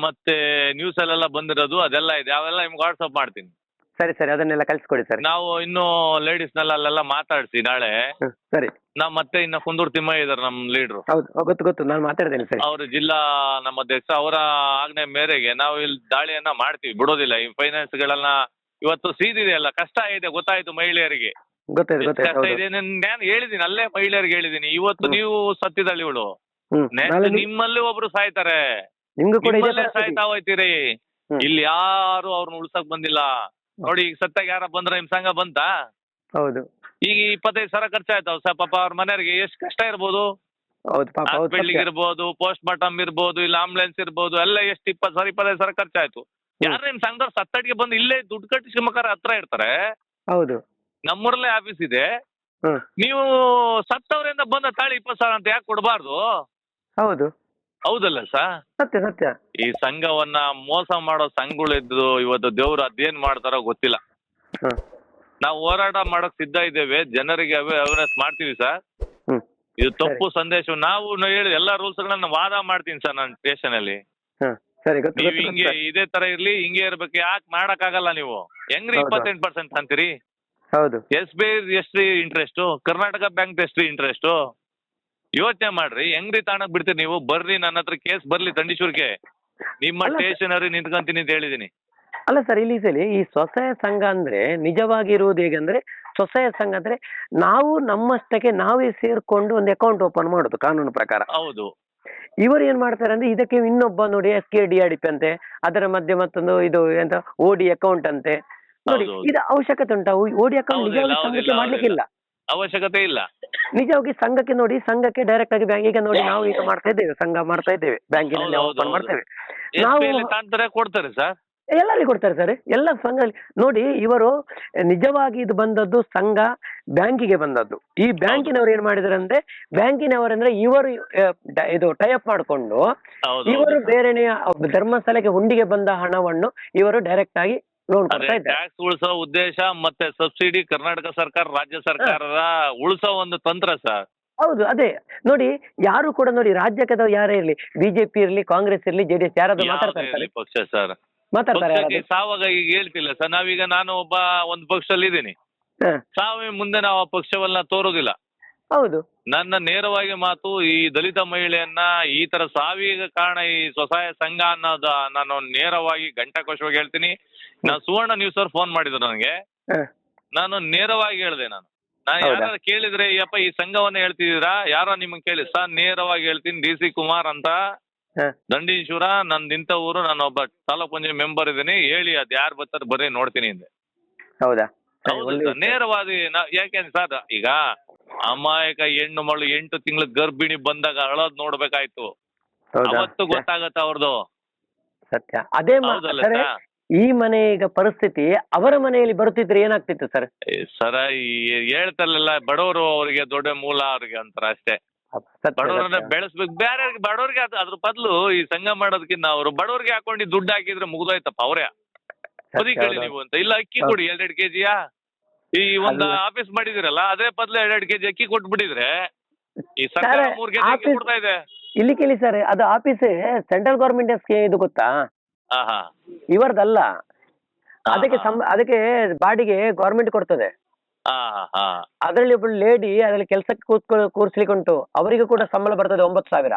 ಮತ್ತೆ ನ್ಯೂಸ್ ಅಲ್ಲೆಲ್ಲ ಬಂದಿರೋದು ಅದೆಲ್ಲ ಇದೆ. ಅವೆಲ್ಲ ನಿಮ್ಗೆ ವಾಟ್ಸ್ಆಪ್ ಮಾಡ್ತೀನಿ. ಸರಿ ಸರಿ. ಅದನ್ನೆಲ್ಲ ಕಳ್ಸಿಕೊಡಿ ಸರ್. ನಾವು ಇನ್ನು ಲೇಡೀಸ್ನೆಲ್ಲ ಅಲ್ಲೆಲ್ಲ ಮಾತಾಡ್ಸಿ ನಾಳೆ. ಸರಿ. ನಾವ್ ಮತ್ತೆ ಇನ್ನ ಕುಂದೂರು ತಿಮ್ಮಯ್ಯ ಇದಾರೆ ನಮ್ ಲೀಡ್ರು ಹೌದು. ಗೊತ್ತು ಗೊತ್ತು. ನಾನು ಮಾತಾಡ್ತೇನೆ ಸರ್. ಅವ್ರ ಜಿಲ್ಲಾ ನಮ್ಮ ಅಧ್ಯಕ್ಷ ಅವರ ಆಜ್ಞೆ ಮೇರೆಗೆ ನಾವು ಇಲ್ಲಿ ದಾಳಿಯನ್ನ ಮಾಡ್ತೀವಿ. ಬಿಡೋದಿಲ್ಲ. ಈ ಫೈನಾನ್ಸ್ ಗಳನ್ನ ಇವತ್ತು ಸೀದಿದೆ ಅಲ್ಲ. ಕಷ್ಟ ಇದೆ ಗೊತ್ತಾಯ್ತು ಮಹಿಳೆಯರಿಗೆ. ಗೊತ್ತಾಯ್ತು ಎಷ್ಟ್ ಕಷ್ಟ ಇದೆ ನಾನು ಹೇಳಿದೀನಿ ಅಲ್ಲೇ ಮಹಿಳೆಯರಿಗೆ ಹೇಳಿದೀನಿ. ಇವತ್ತು ನೀವು ಸತ್ತಿದಾಳೆ ಇವಳು ನೆಕ್ಸ್ಟ್ ನಿಮ್ಮಲ್ಲಿ ಒಬ್ರು ಸಾಯ್ತಾರೆ. ನಿಮ್ಗೂ ಕೂಡ ಇದೇ ನಿಮ್ಮಲ್ಲೇ ಪರಿಸ್ಥಿತಿ. ಸಾಯ್ತಾ ಹೋಯ್ತೀರಿ. ಹ್ಮ್. ಇಲ್ಲಿ ಯಾರು ಅವ್ರನ್ನ ಉಳ್ಸಕ್ ಬಂದಿಲ್ಲ. ನೋಡಿ ಈಗ ಸತ್ತಾಗ ಯಾರ ಬಂದ್ರ ನಿಮ್ ಸಂಘ ಬಂತ? ಹೌದು. ಈಗ ಇಪ್ಪತ್ತೈದು ಸಾವಿರ ಖರ್ಚಾಯ್ತಾವ ಸ ಪಾಪ ಅವ್ರ ಮನೆಯವ್ರಿಗೆ ಎಷ್ಟು ಕಷ್ಟ ಇರ್ಬೋದು. ಹೌದು ಪಾಪ ಹೌದು ಹಾಸ್ಪಿಟ್ಲಿಗೆ ಸತ್ಯ. ಇರ್ಬೋದು ಪೋಸ್ಟ್ ಮಾರ್ಟಮ್ ಇರ್ಬೋದು ಇಲ್ಲ ಆಂಬುಲೆನ್ಸ್ ಇರ್ಬೋದು ಎಲ್ಲ ಎಷ್ಟು ಇಪ್ಪತ್ತು ಸಾವಿರ ಇಪ್ಪತ್ತೈದು ಸಾವಿರ ಖರ್ಚಾಯ್ತು. ಯಾರು ನಿಮ್ ಸಂಘದವ್ರು ಸತ್ತಡಿಗೆ ಬಂದು ಇಲ್ಲೇ ದುಡ್ಡು ಕಟ್ಟಿ ಶಿವಮೊಗ್ಗ ಹತ್ರ ಇರ್ತಾರೆ? ಹೌದು. ನಮ್ಮೂರಲ್ಲೇ ಆಫೀಸ್ ಇದೆ. ಹ್ಮ್. ನೀವು ಸತ್ತವರಿಂದ ಬಂದ ತಾಳಿ ಇಪ್ಪತ್ತು ಸಾವಿರ ಅಂತ ಯಾಕೆ ಕೊಡಬಾರ್ದು? ಹೌದು. ಹೌದಲ್ಲ ಸರ್ ಸತ್ಯ ಸತ್ಯ. ಈ ಸಂಘವನ್ನ ಮೋಸ ಮಾಡೋ ಸಂಘಗಳಿದ್ದು ಇವತ್ತು ದೇವ್ರು ಅದೇನ್ ಮಾಡ್ತಾರೋ ಗೊತ್ತಿಲ್ಲ. ಹ. ನಾವು ಹೋರಾಟ ಮಾಡಕ್ ಸಿದ್ಧ ಇದ್ದೇವೆ ಜನರಿಗೆ ಅವೇರ್ನೆಸ್ ಮಾಡ್ತೀವಿ ಸರ್ ಹ್ಮ್. ಇದು ತಪ್ಪು ಸಂದೇಶ. ನಾವು ನ- ಹೇಳಿ ಎಲ್ಲಾ ರೂಲ್ಸ್ ಗಳನ್ನ ವಾದ ಮಾಡ್ತೀನಿ ಸರ್ ನನ್ನ ಸ್ಟೇಷನ್ ಅಲ್ಲಿ. ಹ. ಸರಿ ಗೊತ್ತು ನೀವು ಗೊತ್ತು ಹಿಂಗೆ ಗೊತ್ತು. ಇದೇ ತರ ಇರ್ಲಿ ಹಿಂಗೆ ಇರ್ಬೇಕು ಯಾಕೆ ಮಾಡಕ್ ಆಗಲ್ಲ ನೀವು? ಹೆಂಗ್ರಿ ಇಪ್ಪತ್ತೆಂಟ್ ಇಪ್ಪತ್ತೆಂಟು ಪರ್ಸೆಂಟ್ ಅಂತೀರಿ? ಹೌದು. ಎಸ್ ಬಿ ಐ ಎಷ್ಟು ಇಂಟ್ರೆಸ್ಟ್ ಕರ್ನಾಟಕ ಬ್ಯಾಂಕ್ ಎಷ್ಟು ಇಂಟ್ರೆಸ್ಟ್ ಯೋಚನೆ ಮಾಡ್ರಿ. ಹೆಂಗ್ರಿ ತಾಣಕ್ ಬಿಡ್ತೀರಿ ನೀವು? ಬರ್ರಿ ನನ್ನ ಹತ್ರ ಕೇಸ್ ಬರ್ಲಿ ದಂಡೀಶ್ವರ್ಗೆ. ನಿಮ್ಮ ಅಲ್ಲ ಸರ್. ಸ್ಟೇಷನರಿ ನಿಂತ್ಕೊಂತೀನಿ ಅಂತ ಹೇಳಿದೀನಿ. ಅಲ್ಲ ಸರ್ ಇಲ್ಲಿ ಸರಿ ಈ ಸ್ವಸಹಾಯ ಸಂಘ ಅಂದ್ರೆ ನಿಜವಾಗಿ ಇರುವುದು ಹೇಗಂದ್ರೆ ಸ್ವಸಹಾಯ ಸಂಘ ಅಂದ್ರೆ ನಾವು ನಮ್ಮಷ್ಟಕ್ಕೆ ನಾವೇ ಸೇರ್ಕೊಂಡು ಒಂದು ಅಕೌಂಟ್ ಓಪನ್ ಮಾಡೋದು ಕಾನೂನು ಪ್ರಕಾರ. ಹೌದು. ಇವರು ಏನ್ ಮಾಡ್ತಾರೆ ಅಂದ್ರೆ ಇದಕ್ಕೆ ಇನ್ನೊಬ್ಬ ನೋಡಿ ಎಸ್ ಕೆ ಡಿ ಆಡಿಪಿ ಅಂತೆ ಅದರ ಮಧ್ಯೆ ಮತ್ತೊಂದು ಇದು ಎಂತ ಓಡಿ ಅಕೌಂಟ್ ಅಂತೆ. ನೋಡಿ ಹೌದು, ಹೌದು. ಇದು ಅವಶ್ಯಕತೆ ಉಂಟಾ? ಓಡಿ ಅಕೌಂಟ್ ಮಾಡ್ಲಿಕ್ಕೆ ನಿಜವಾಗಿ ಹೌದಿಲ್ಲ, ಸಂಘಕ್ಕೆ ಮಾಡ್ಲಿಕ್ಕಿಲ್ಲ. ಅವಶ್ಯಕತೆ ಇಲ್ಲ. ನಿಜವಾಗಿ ಸಂಘಕ್ಕೆ ನೋಡಿ ಸಂಘಕ್ಕೆ ಡೈರೆಕ್ಟ್ ಆಗಿ ಬ್ಯಾಂಕ್ ಈಗ ನೋಡಿ ನಾವು ಈಗ ಮಾಡ್ತಾ ಇದ್ದೇವೆ ಸಂಘ ಮಾಡ್ತಾ ಇದ್ದೇವೆ. ಬ್ಯಾಂಕಿನಲ್ಲಿ ಓಪನ್ ಮಾಡ್ತೇವೆ. ನಾವು- ಕೊಡ್ತಾರೆ ಸರ್ ಎಲ್ಲರಿಗೂ ಕೊಡ್ತಾರೆ ಸರ್ ಎಲ್ಲ ಸಂಘ ನೋಡಿ ಇವರು ನಿಜವಾಗಿ ಇದು ಬಂದದ್ದು ಸಂಘ ಬ್ಯಾಂಕಿಗೆ ಬಂದದ್ದು. ಈ ಬ್ಯಾಂಕಿನವರು ಏನ್ ಮಾಡಿದಾರೆ ಅಂದ್ರೆ ಬ್ಯಾಂಕಿನವರಂದ್ರೆ ಇವರು ಇದು ಟೈಅಪ್ ಮಾಡಿಕೊಂಡು ಇವರು ಬೇರೆನೆಯ ಧರ್ಮಸ್ಥಳಕ್ಕೆ ಹುಂಡಿಗೆ ಬಂದ ಹಣವನ್ನು ಇವರು ಡೈರೆಕ್ಟ್ ಆಗಿ ಲೋನ್ ಅದೇ ಕೊಡ್ತಾ ಇದ್ದಾರೆ ಟ್ಯಾಕ್ಸ್ ಉಳಿಸೋ ಉದ್ದೇಶ ಮತ್ತೆ ಸಬ್ಸಿಡಿ ಕರ್ನಾಟಕ ಸರ್ಕಾರ ರಾಜ್ಯ ಸರ್ಕಾರದ ಉಳಿಸೋ ಒಂದು ತಂತ್ರ ಸರ್. ಹೌದು ಅದೇ. ನೋಡಿ ಯಾರು ಕೂಡ ನೋಡಿ ರಾಜ್ಯಕ್ಕೆ ಯಾರೇ ಇರ್ಲಿ ಬಿಜೆಪಿ ಇರ್ಲಿ ಕಾಂಗ್ರೆಸ್ ಇರ್ಲಿ ಜೆಡಿಎಸ್ ಯಾರಾದ್ರೂ ಮಾತಾಡ್ತಾ ಮಾತಾಡ್ತಾರೆ ಪಕ್ಷ ಸರ್. ಮಾತಾಡ್ತಾರೆ ಸಾವಾಗ ಈಗ ಹೇಳ್ತಿಲ್ಲ ಸರ್. ನಾವೀಗ ನಾನು ಒಬ್ಬ ಒಂದು ಪಕ್ಷದಲ್ಲಿ ಇದ್ದೀನಿ ಸಾವಿ ಮುಂದೆ ನಾವು ಆ ಪಕ್ಷವನ್ನ ತೋರೋದಿಲ್ಲ. ಹೌದು. ನನ್ನ ನೇರವಾಗಿ ಮಾತು ಈ ದಲಿತ ಮಹಿಳೆಯನ್ನ ಈ ತರ ಸಾವಿಗೆ ಕಾರಣ ಈ ಸ್ವಸಹಾಯ ಸಂಘ ಅನ್ನೋದ ನಾನು ನೇರವಾಗಿ ಘಂಟಾಕೋಶವಾಗಿ ಹೇಳ್ತೀನಿ. ನಾನು ಸುವರ್ಣ ನ್ಯೂಸ್ ಅವ್ರು ಫೋನ್ ಮಾಡಿದ್ರು ನನಗೆ. ಹ, ನಾನು ನೇರವಾಗಿ ಹೇಳಿದೆ ನಾನು. ನಾನು ಹೌದಾ? ಯಾರು ಕೇಳಿದ್ರೆ ಯಪ್ಪ ಈ ಸಂಘವನ್ನ ಹೇಳ್ತಿದ್ದೀರಾ? ಯಾರೋ ನಿಮ್ಗೆ ಕೇಳಿ ಸರ್ ನೇರವಾಗಿ ಹೇಳ್ತೀನಿ ಡಿ ಸಿ ಕುಮಾರ್ ಅಂತ. ಹ. ದಂಡೀಶ್ವರ ನಂದು ಇಂಥ ಊರು ನಾನು ಒಬ್ಬ ತಾಲೂಕು ಪಂಚಾಯತ್ ಮೆಂಬರ್ ಇದ್ದೀನಿ. ಹೇಳಿ ಅದ್ ಯಾರು ಬರ್ತಾರೆ ಬರೀ ನೋಡ್ತೀನಿ ಅಂದೆ. ಹೌದಾ? ನೇರವಾದಿ ಯಾಕೆಂದ್ರೆ ಸರ್ ಈಗ ಅಮಾಯಕ ಹೆಣ್ಣು ಮಗಳು ಎಂಟು ತಿಂಗಳ ಗರ್ಭಿಣಿ ಬಂದಾಗ ಅಳೋದ್ ನೋಡ್ಬೇಕಾಯ್ತು. ಅವತ್ತು ಗೊತ್ತಾಗತ್ತ ಅವ್ರದ್ದು ಸತ್ಯ. ಅದೇ ಈ ಮನೆ ಈಗ ಪರಿಸ್ಥಿತಿ ಅವರ ಮನೆಯಲ್ಲಿ ಬರುತ್ತಿದ್ರೆ ಏನಾಗ್ತಿತ್ತು ಸರ್? ಸರ್ ಹೇಳ್ತಲ್ಲ ಬಡವರು ಅವರಿಗೆ ದೊಡ್ಡ ಮೂಲ ಅವ್ರಿಗೆ ಅಂತಾರ ಅಷ್ಟೇ. ಬಡವರನ್ನ. ಬೆಳೆಸ್ಬೇಕು. ಬೇರೆ ಬಡವ್ರಿಗೆ ಅದ್- ಅದ್ರ ಬದಲು ಈ ಸಂಘ ಮಾಡೋದಕ್ಕಿಂತ ಅವರು ಬಡವರಿಗೆ ಹಾಕೊಂಡು ದುಡ್ಡು ಹಾಕಿದ್ರೆ ಮುಗ್ದೋಯ್ತಪ್ಪ ಅವರೇ. ಬದಿ ಕೇಳಿ ನೀವು ಅಂತ. ಇಲ್ಲ ಅಕ್ಕಿ ಕೊಡಿ ಕೊಡಿ ಎರಡೆರಡು ಕೆಜಿಯಾ? ಈ ಒಂದು ಆಫೀಸ್ ಮಾಡಿದಿರಲ್ಲ ಅದೇ ಬದಲು ಎರಡ್ ಕೆಜಿ ಅಕ್ಕಿ ಕೊಟ್ಬಿಟ್ಟಿದ್ರೆ ಈ ಸರ್ಕಾರ ಸರ್, ಮೂರ್ ಕೆಜಿ ಅಕ್ಕಿ ಕೊಡ್ತಾ ಇದೆ. ಇಲ್ಲಿ ಕೇಳಿ ಸರ್ ಅದು ಆಫೀಸ್ ಸೆಂಟ್ರಲ್ ಗವರ್ಮೆಂಟ್ ಇದು ಗೊತ್ತಾ? ಹಾ ಹಾ. ಇವರದಲ್ಲ. ಅದಕ್ಕೆ. ಸಂ ಅದಕ್ಕೆ ಬಾಡಿಗೆ ಗೌರ್ಮೆಂಟ್ ಕೊಡ್ತದೆ. ಹಾ ಹಾ ಅದರಲ್ಲಿ ಒಬ್ಬಳು ಲೇಡಿ ಅದರಲ್ಲಿ ಕೆಲಸಕ್ಕೆ ಕೂತ್ಕೊ ಕೂರಿಸ್ಲಿಕ್ಕೆ ಉಂಟು. ಅವರಿಗೂ ಕೂಡ ಸಂಬಳ ಬರ್ತದೆ ಒಂಬತ್ತು ಸಾವಿರ.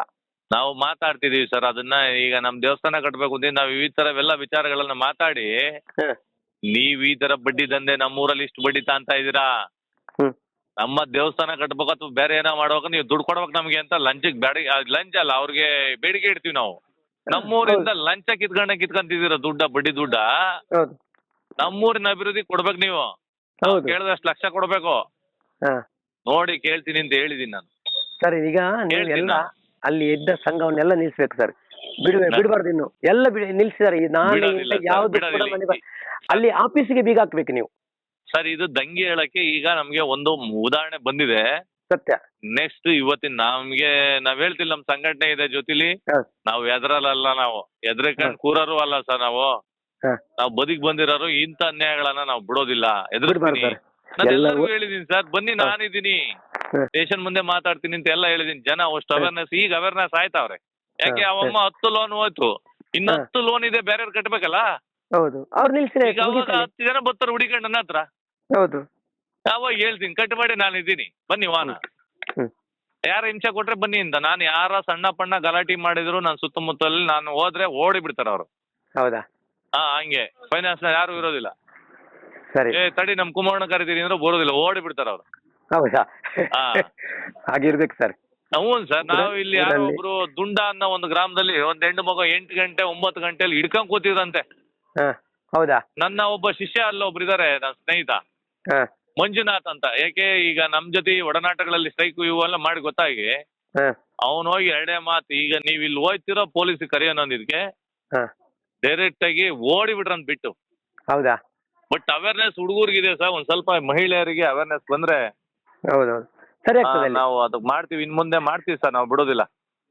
ನಾವು ಮಾತಾಡ್ತಿದೀವಿ ಸರ್ ಅದನ್ನ ಈಗ ನಮ್ ದೇವಸ್ಥಾನ ಕಟ್ಬೇಕು ಅಂತ ನಾವು ಈ ತರವೆಲ್ಲ ವಿಚಾರಗಳನ್ನ ಮಾತಾಡಿ ಹ. ನೀವ್ ಈ ತರ ಬಡ್ಡಿ ದಂಧೆ ನಮ್ಮೂರಲ್ಲಿ ಇಷ್ಟು ಬಡ್ಡಿ ತಾಂತ ಇದೀರಾ ಹ್ಮ್. ನಮ್ಮ ದೇವಸ್ಥಾನ ಕಟ್ಬೇಕು ಅಥವಾ ಬೇರೆ ಏನೋ ಮಾಡ್ಬೇಕು ನೀವು ದುಡ್ಡು ಕೊಡ್ಬೇಕು ನಮ್ಗೆ ಅಂತ ಲಂಚಕ್ಕೆ ಬೇಡಿ ಲಂಚ್ ಅಲ್ಲ ಅವ್ರಿಗೆ ಬೇಡಿಕೆ ಇಡ್ತೀವಿ ನಾವು. ನಮ್ಮೂರಿಂದ ಲಂಚ ಕಿತ್ಕೊಂಡ ಕಿತ್ಕೊಂತಿದ್ದೀರ ದುಡ್ಡ ಬಡ್ಡಿ ದುಡ್ಡ? ಹೌದು. ನಮ್ಮೂರಿನ ಅಭಿವೃದ್ಧಿ ಕೊಡ್ಬೇಕು ನೀವು. ನಾವು ಹೌದು. ಕೇಳಿದಷ್ಟು ಲಕ್ಷ ಕೊಡ್ಬೇಕು. ಹಾ. ನೋಡಿ ಕೇಳ್ತೀನಿ ಅಂತ ಹೇಳಿದೀನಿ ನಾನು. ಸರ್ ಈಗ ನೀವು ಎಲ್ಲ ನಾನು. ಅಲ್ಲಿ ಇದ್ದ ಸಂಘವನ್ನೆಲ್ಲ ನಿಲ್ಸ್ಬೇಕು ಸರ್. ಬಿಡುವೆ ಬಿಡಬಾರ್ದು ಇನ್ನು. ಎಲ್ಲ ಬಿಡಿ ಈ ಬಿಡೋದಿಲ್ಲ ಸರ್, ಯಾವ್ದು ಕೂಡ ಬಿಡೋದಿಲ್ಲ. ಮನೆ ಬ- ಅಲ್ಲಿ ಆಫೀಸಿಗೆ ಬೀಗ ಹಾಕ್ಬೇಕು ನೀವು. ಸರ್ ಇದು ದಂಗೆ ಹೇಳಕ್ಕೆ ಈಗ ನಮ್ಗೆ ಒಂದು ಉದಾಹರಣೆ ಬಂದಿದೆ. ಸತ್ಯ. ನೆಕ್ಸ್ಟ್ ಇವತ್ತಿನ ನಮ್ಗೆ ನಾವ್ ಹೇಳ್ತಿಲ್ಲ ನಮ್ ಸಂಘಟನೆ ಇದೆ ಜೊತೆಲಿ. ಹ. ನಾವು ಎದ್ರಲ್ಲ ನಾವು. ಎದ್ರಕಂಡ್ ಕೂರೋರು ಅಲ್ಲ ಸರ್ ನಾವು. ಹಾ. ನಾವು ಬದುಕ್ ಬಂದಿರೋರು ಇಂತ ಅನ್ಯಾಯಗಳನ್ನ ನಾವು ಬಿಡೋದಿಲ್ಲ. ಬಿಡ್ಬಾರ್ದು ಎದುರಿಸ್ತೀನಿ ಸರ್. ನಾನು ಎಲ್ಲ ಎಲ್ಲರಿಗೂ ಹೇಳಿದೀನಿ ಸರ್ ಬನ್ನಿ ನಾನಿದ್ದೀನಿ. ಹಾ. ಸ್ಟೇಷನ್ ಮುಂದೆ ಮಾತಾಡ್ತೀನಿ ಅಂತ ಎಲ್ಲ ಹೇಳಿದೀನಿ. ಜನ ಅಷ್ಟು ಅವೇರ್ನೆಸ್ ಈಗ ಅವೇರ್ನೆಸ್ ಆಯ್ತಾವ್ರೆ. ಯಾಕೆ ಅವಮ್ಮ ಹತ್ತು ಲೋನ್ ಹೋಯ್ತು? ಇನ್ನು ಹತ್ತು ಲೋನ್ ಇದೆ ಬೇರೆ ಕಟ್ಬೇಕಲ್ಲ? ಹೌದು ಅವ್ರು ನಿಲ್ಸಿರಿ ಈಗ ಅವಾಗ ಹತ್ತು ಜನ ಬರ್ತಾರೆ ಹುಡುಗಂಡ ನನ್ನ ಹತ್ರ. ಹೌದು. ಅವಾಗ ಹೇಳ್ತೀನಿ ಮಾಡಿ ನಾನು ಇದ್ದೀನಿ. ಬನ್ನಿ ವಾಹನ. ಹ್ಮ್. ಯಾರ ಹಿಂಸೆ ಕೊಟ್ರೆ ಬನ್ನಿ ಇಂದ ನಾನು ಯಾರ ಸಣ್ಣ ಪಣ್ಣ ಗಲಾಟೆ ಮಾಡಿದ್ರು ನನ್ನ ಸುತ್ತಮುತ್ತಲಲ್ಲಿ ನಾನು ಹೋದ್ರೆ ಓಡಿ ಬಿಡ್ತಾರೆ ಅವರು. ಹೌದಾ? ಹಾ ಹಂಗೆ. ಫೈನಾನ್ಸ್ ಯಾರು ಇರೋದಿಲ್ಲ. ಸರಿ. ಏ ತಡಿ ನಮ್ ಕುಮಾರಣ್ಣ ಕರಿತೀರಿ ಅಂದ್ರೆ ಬರೋದಿಲ್ಲ ಓಡಿ ಬಿಡ್ತಾರೆ ಅವ್ರು. ಹೌದಾ? ಹಾ. ಹಾಗಿರ್ಬೇಕು ಸರ್. ಹ್ಞೂ ಸರ್ ನಾವು ಇಲ್ಲಿ ಯಾರೋ ಒಬ್ರು ದುಂಡ ಅನ್ನೋ ಒಂದು ಗ್ರಾಮದಲ್ಲಿ ಒಂದ್ ಹೆಣ್ಣು ಮಗ ಎಂಟು ಗಂಟೆ ಒಂಬತ್ತು ಗಂಟೆಲಿ ಹಿಡ್ಕೊಂಡ್ ಕೂತಿದ್ರಂತೆ. ಹಾ ಹೌದಾ? ನನ್ನ ಒಬ್ಬ ಶಿಷ್ಯ ಅಲ್ಲ ಒಬ್ರು ಇದಾರೆ ನನ್ನ ಸ್ನೇಹಿತ. ಹಾ. ಮಂಜುನಾಥ್ ಅಂತ ಯಾಕೆ ಈಗ ನಮ್ ಜೊತೆ ಈ ಒಡನಾಟಗಳಲ್ಲಿ ಸ್ಟ್ರೈಕ್ ಇವೆಲ್ಲ ಮಾಡಿ ಗೊತ್ತಾಗಿ ಹಾ. ಅವನು ಹೋಗಿ ಎರಡೇ ಮಾತು ಈಗ ನೀವು ಇಲ್ಲಿ ಹೋಯ್ತಿರೋ ಪೊಲೀಸ್ ಕರೆಯೋನೊಂದಿದ್ಕೆ ಹಾ. ಡೈರೆಕ್ಟ್ ಆಗಿ ಓಡಿ ಬಿಟ್ರಂತ ಬಿಟ್ಟು. ಹೌದಾ? ಬಟ್ ಅವೇರ್ನೆಸ್ ಹುಡುಗರಿಗಿದೆ ಸರ್ ಒಂದ್ ಸ್ವಲ್ಪ ಮಹಿಳೆಯರಿಗೆ ಅವೇರ್ನೆಸ್ ಬಂದ್ರೆ ಹೌದೌದು. ಸರಿ ಆಗ್ತದೆ ಅಲ್ಲಿ. ನಾವು ಅದಕ್ಕೆ ಮಾಡ್ತೀವಿ ಇನ್ ಮುಂದೆ ಮಾಡ್ತೀವಿ ಸರ್ ನಾವು ಬಿಡೋದಿಲ್ಲ.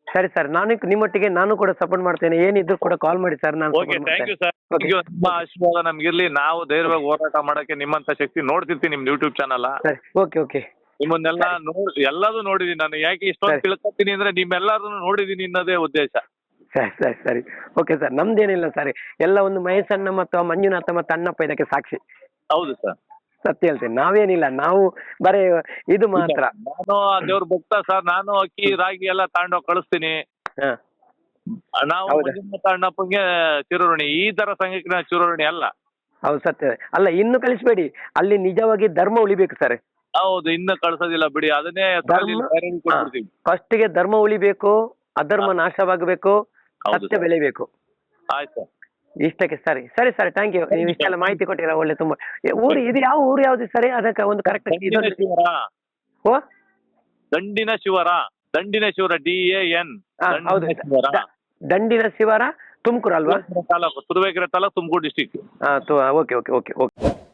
ಸರಿ ಸರ್ ನಾನು ನಿಮ್ಮೊಟ್ಟಿಗೆ ನಾನು ಕೂಡ ಸಪೋರ್ಟ್ ಮಾಡ್ತೇನೆ ಏನಿದ್ರು ಕೂಡ ಕಾಲ್ ಮಾಡಿ ಸರ್ ನಾನು ಓಕೆ support ಥ್ಯಾಂಕ್ ಯು ಮಾಡ್ತೇನೆ. Sir Okay. ನಿಮ್ಮ ಆಶೀರ್ವಾದ ನಮ್ಗಿರ್ಲಿ ನಾವು ಧೈರ್ಯವಾಗಿ ಹೋರಾಟ ಮಾಡಕ್ಕೆ ನಿಮ್ಮಂತ ಶಕ್ತಿ ನೋಡ್ತಿರ್ತೀನಿ ನಿಮ್ ಯೂಟ್ಯೂಬ್ ಚಾನಲ್ ಸರಿ ಓಕೆ ಓಕೆ ನಿಮ್ಮನ್ನೆಲ್ಲ ನೋಡ್ ಎಲ್ಲದೂ ನೋಡಿದೀನಿ ನಾನು ಯಾಕೆ ಇಷ್ಟೊಂದು ಸರಿ. ತಿಳ್ಕೊತೀನಿ ಅಂದ್ರೆ ನಿಮ್ಮೆಲ್ಲರನ್ನು ನೋಡಿದೀನಿ ಅನ್ನೋದೇ ಉದ್ದೇಶ. ಸರಿ ಸರಿ ಸರಿ. ಓಕೆ ಸರ್ ನಮ್ದೇನಿಲ್ಲ ಸರಿ ಎಲ್ಲ ಒಂದು ಮಹೇಶಣ್ಣ ಮತ್ತು ಮಂಜುನಾಥ ಮತ್ತು ಅಣ್ಣಪ್ಪ ಇದಕ್ಕೆ ಸಾಕ್ಷಿ. ಹೌದು ಸರ್ ಸತ್ಯ ಹೇಳ್ತೀನಿ. ನಾವೇನಿಲ್ಲ. ನಾವು ಬರೀ ಇದು ಮಾತ್ರ. ನಾನು ದೇವ್ರ ಭಕ್ತ ಸರ್. ನಾನು ಅಕ್ಕಿ ರಾಗಿ ಎಲ್ಲ ತಗೊಂಡೋಗಿ ಕಳಿಸ್ತೀನಿ. ಹಾ. ನಾವು ಹೌದಾ? ಮಂಜುನಾಥ ಅಣ್ಣಪ್ಪಂಗೆ ಚಿರೋಣಿ ಈ ತರ ಸಂಘಕ್ಕೆ ನಾವು ಚಿರೋಣಿ ಅಲ್ಲ. ಹೌದು ಸತ್ಯ. ಅಲ್ಲ ಇನ್ನು ಕಳಿಸ್ಬೇಡಿ. ಅಲ್ಲಿ ನಿಜವಾಗಿ ಧರ್ಮ ಉಳಿಬೇಕು ಸರ್. ಹೌದು ಇನ್ನು ಕಳಿಸೋದಿಲ್ಲ ಬಿಡಿ. ಅದನ್ನೇ ಹೆಸರಲ್ಲಿ ಧರ್ಮ- ಕೊಟ್ಬಿಡ್ತೀವಿ. ಫಸ್ಟಿಗೆ ಧರ್ಮ ಉಳಿಬೇಕು ಅಧರ್ಮ ನಾಶವಾಗಬೇಕು ಹೌದು ಸತ್ಯ ಸರ್. ಬೆಳಿಬೇಕು. ಆಯ್ತು ಇಷ್ಟಕ್ಕೆ ಸರಿ. ಸರಿ ಸರ್ ಥ್ಯಾಂಕ್ ಯು ನೀವು ಇಷ್ಟೆಲ್ಲ ಮಾಹಿತಿ ಕೊಟ್ಟಿರ ಒಳ್ಳೆ ತುಂಬಾ. ಏ, ಊರು ಇದು ಯಾವ ಊರು ಯಾವ್ದು ಸರಿ? ಅದಕ್ಕೆ ಒಂದು ಕರೆಕ್ಟ್ ದಂಡಿನ ಶಿವರ. ಓ ದಂಡಿನ ಶಿವರ. ದಂಡಿನ ಶಿವರ ಡಿ ಎ ಎನ್ ಹಾ, ಹೌದು. ಶಿವರ. ದ- ದಂಡಿನ ಶಿವರ ತುಮಕೂರು ಅಲ್ವಾ? Taluk Turuvekere taluk Tumakuru district okay okay okay okay.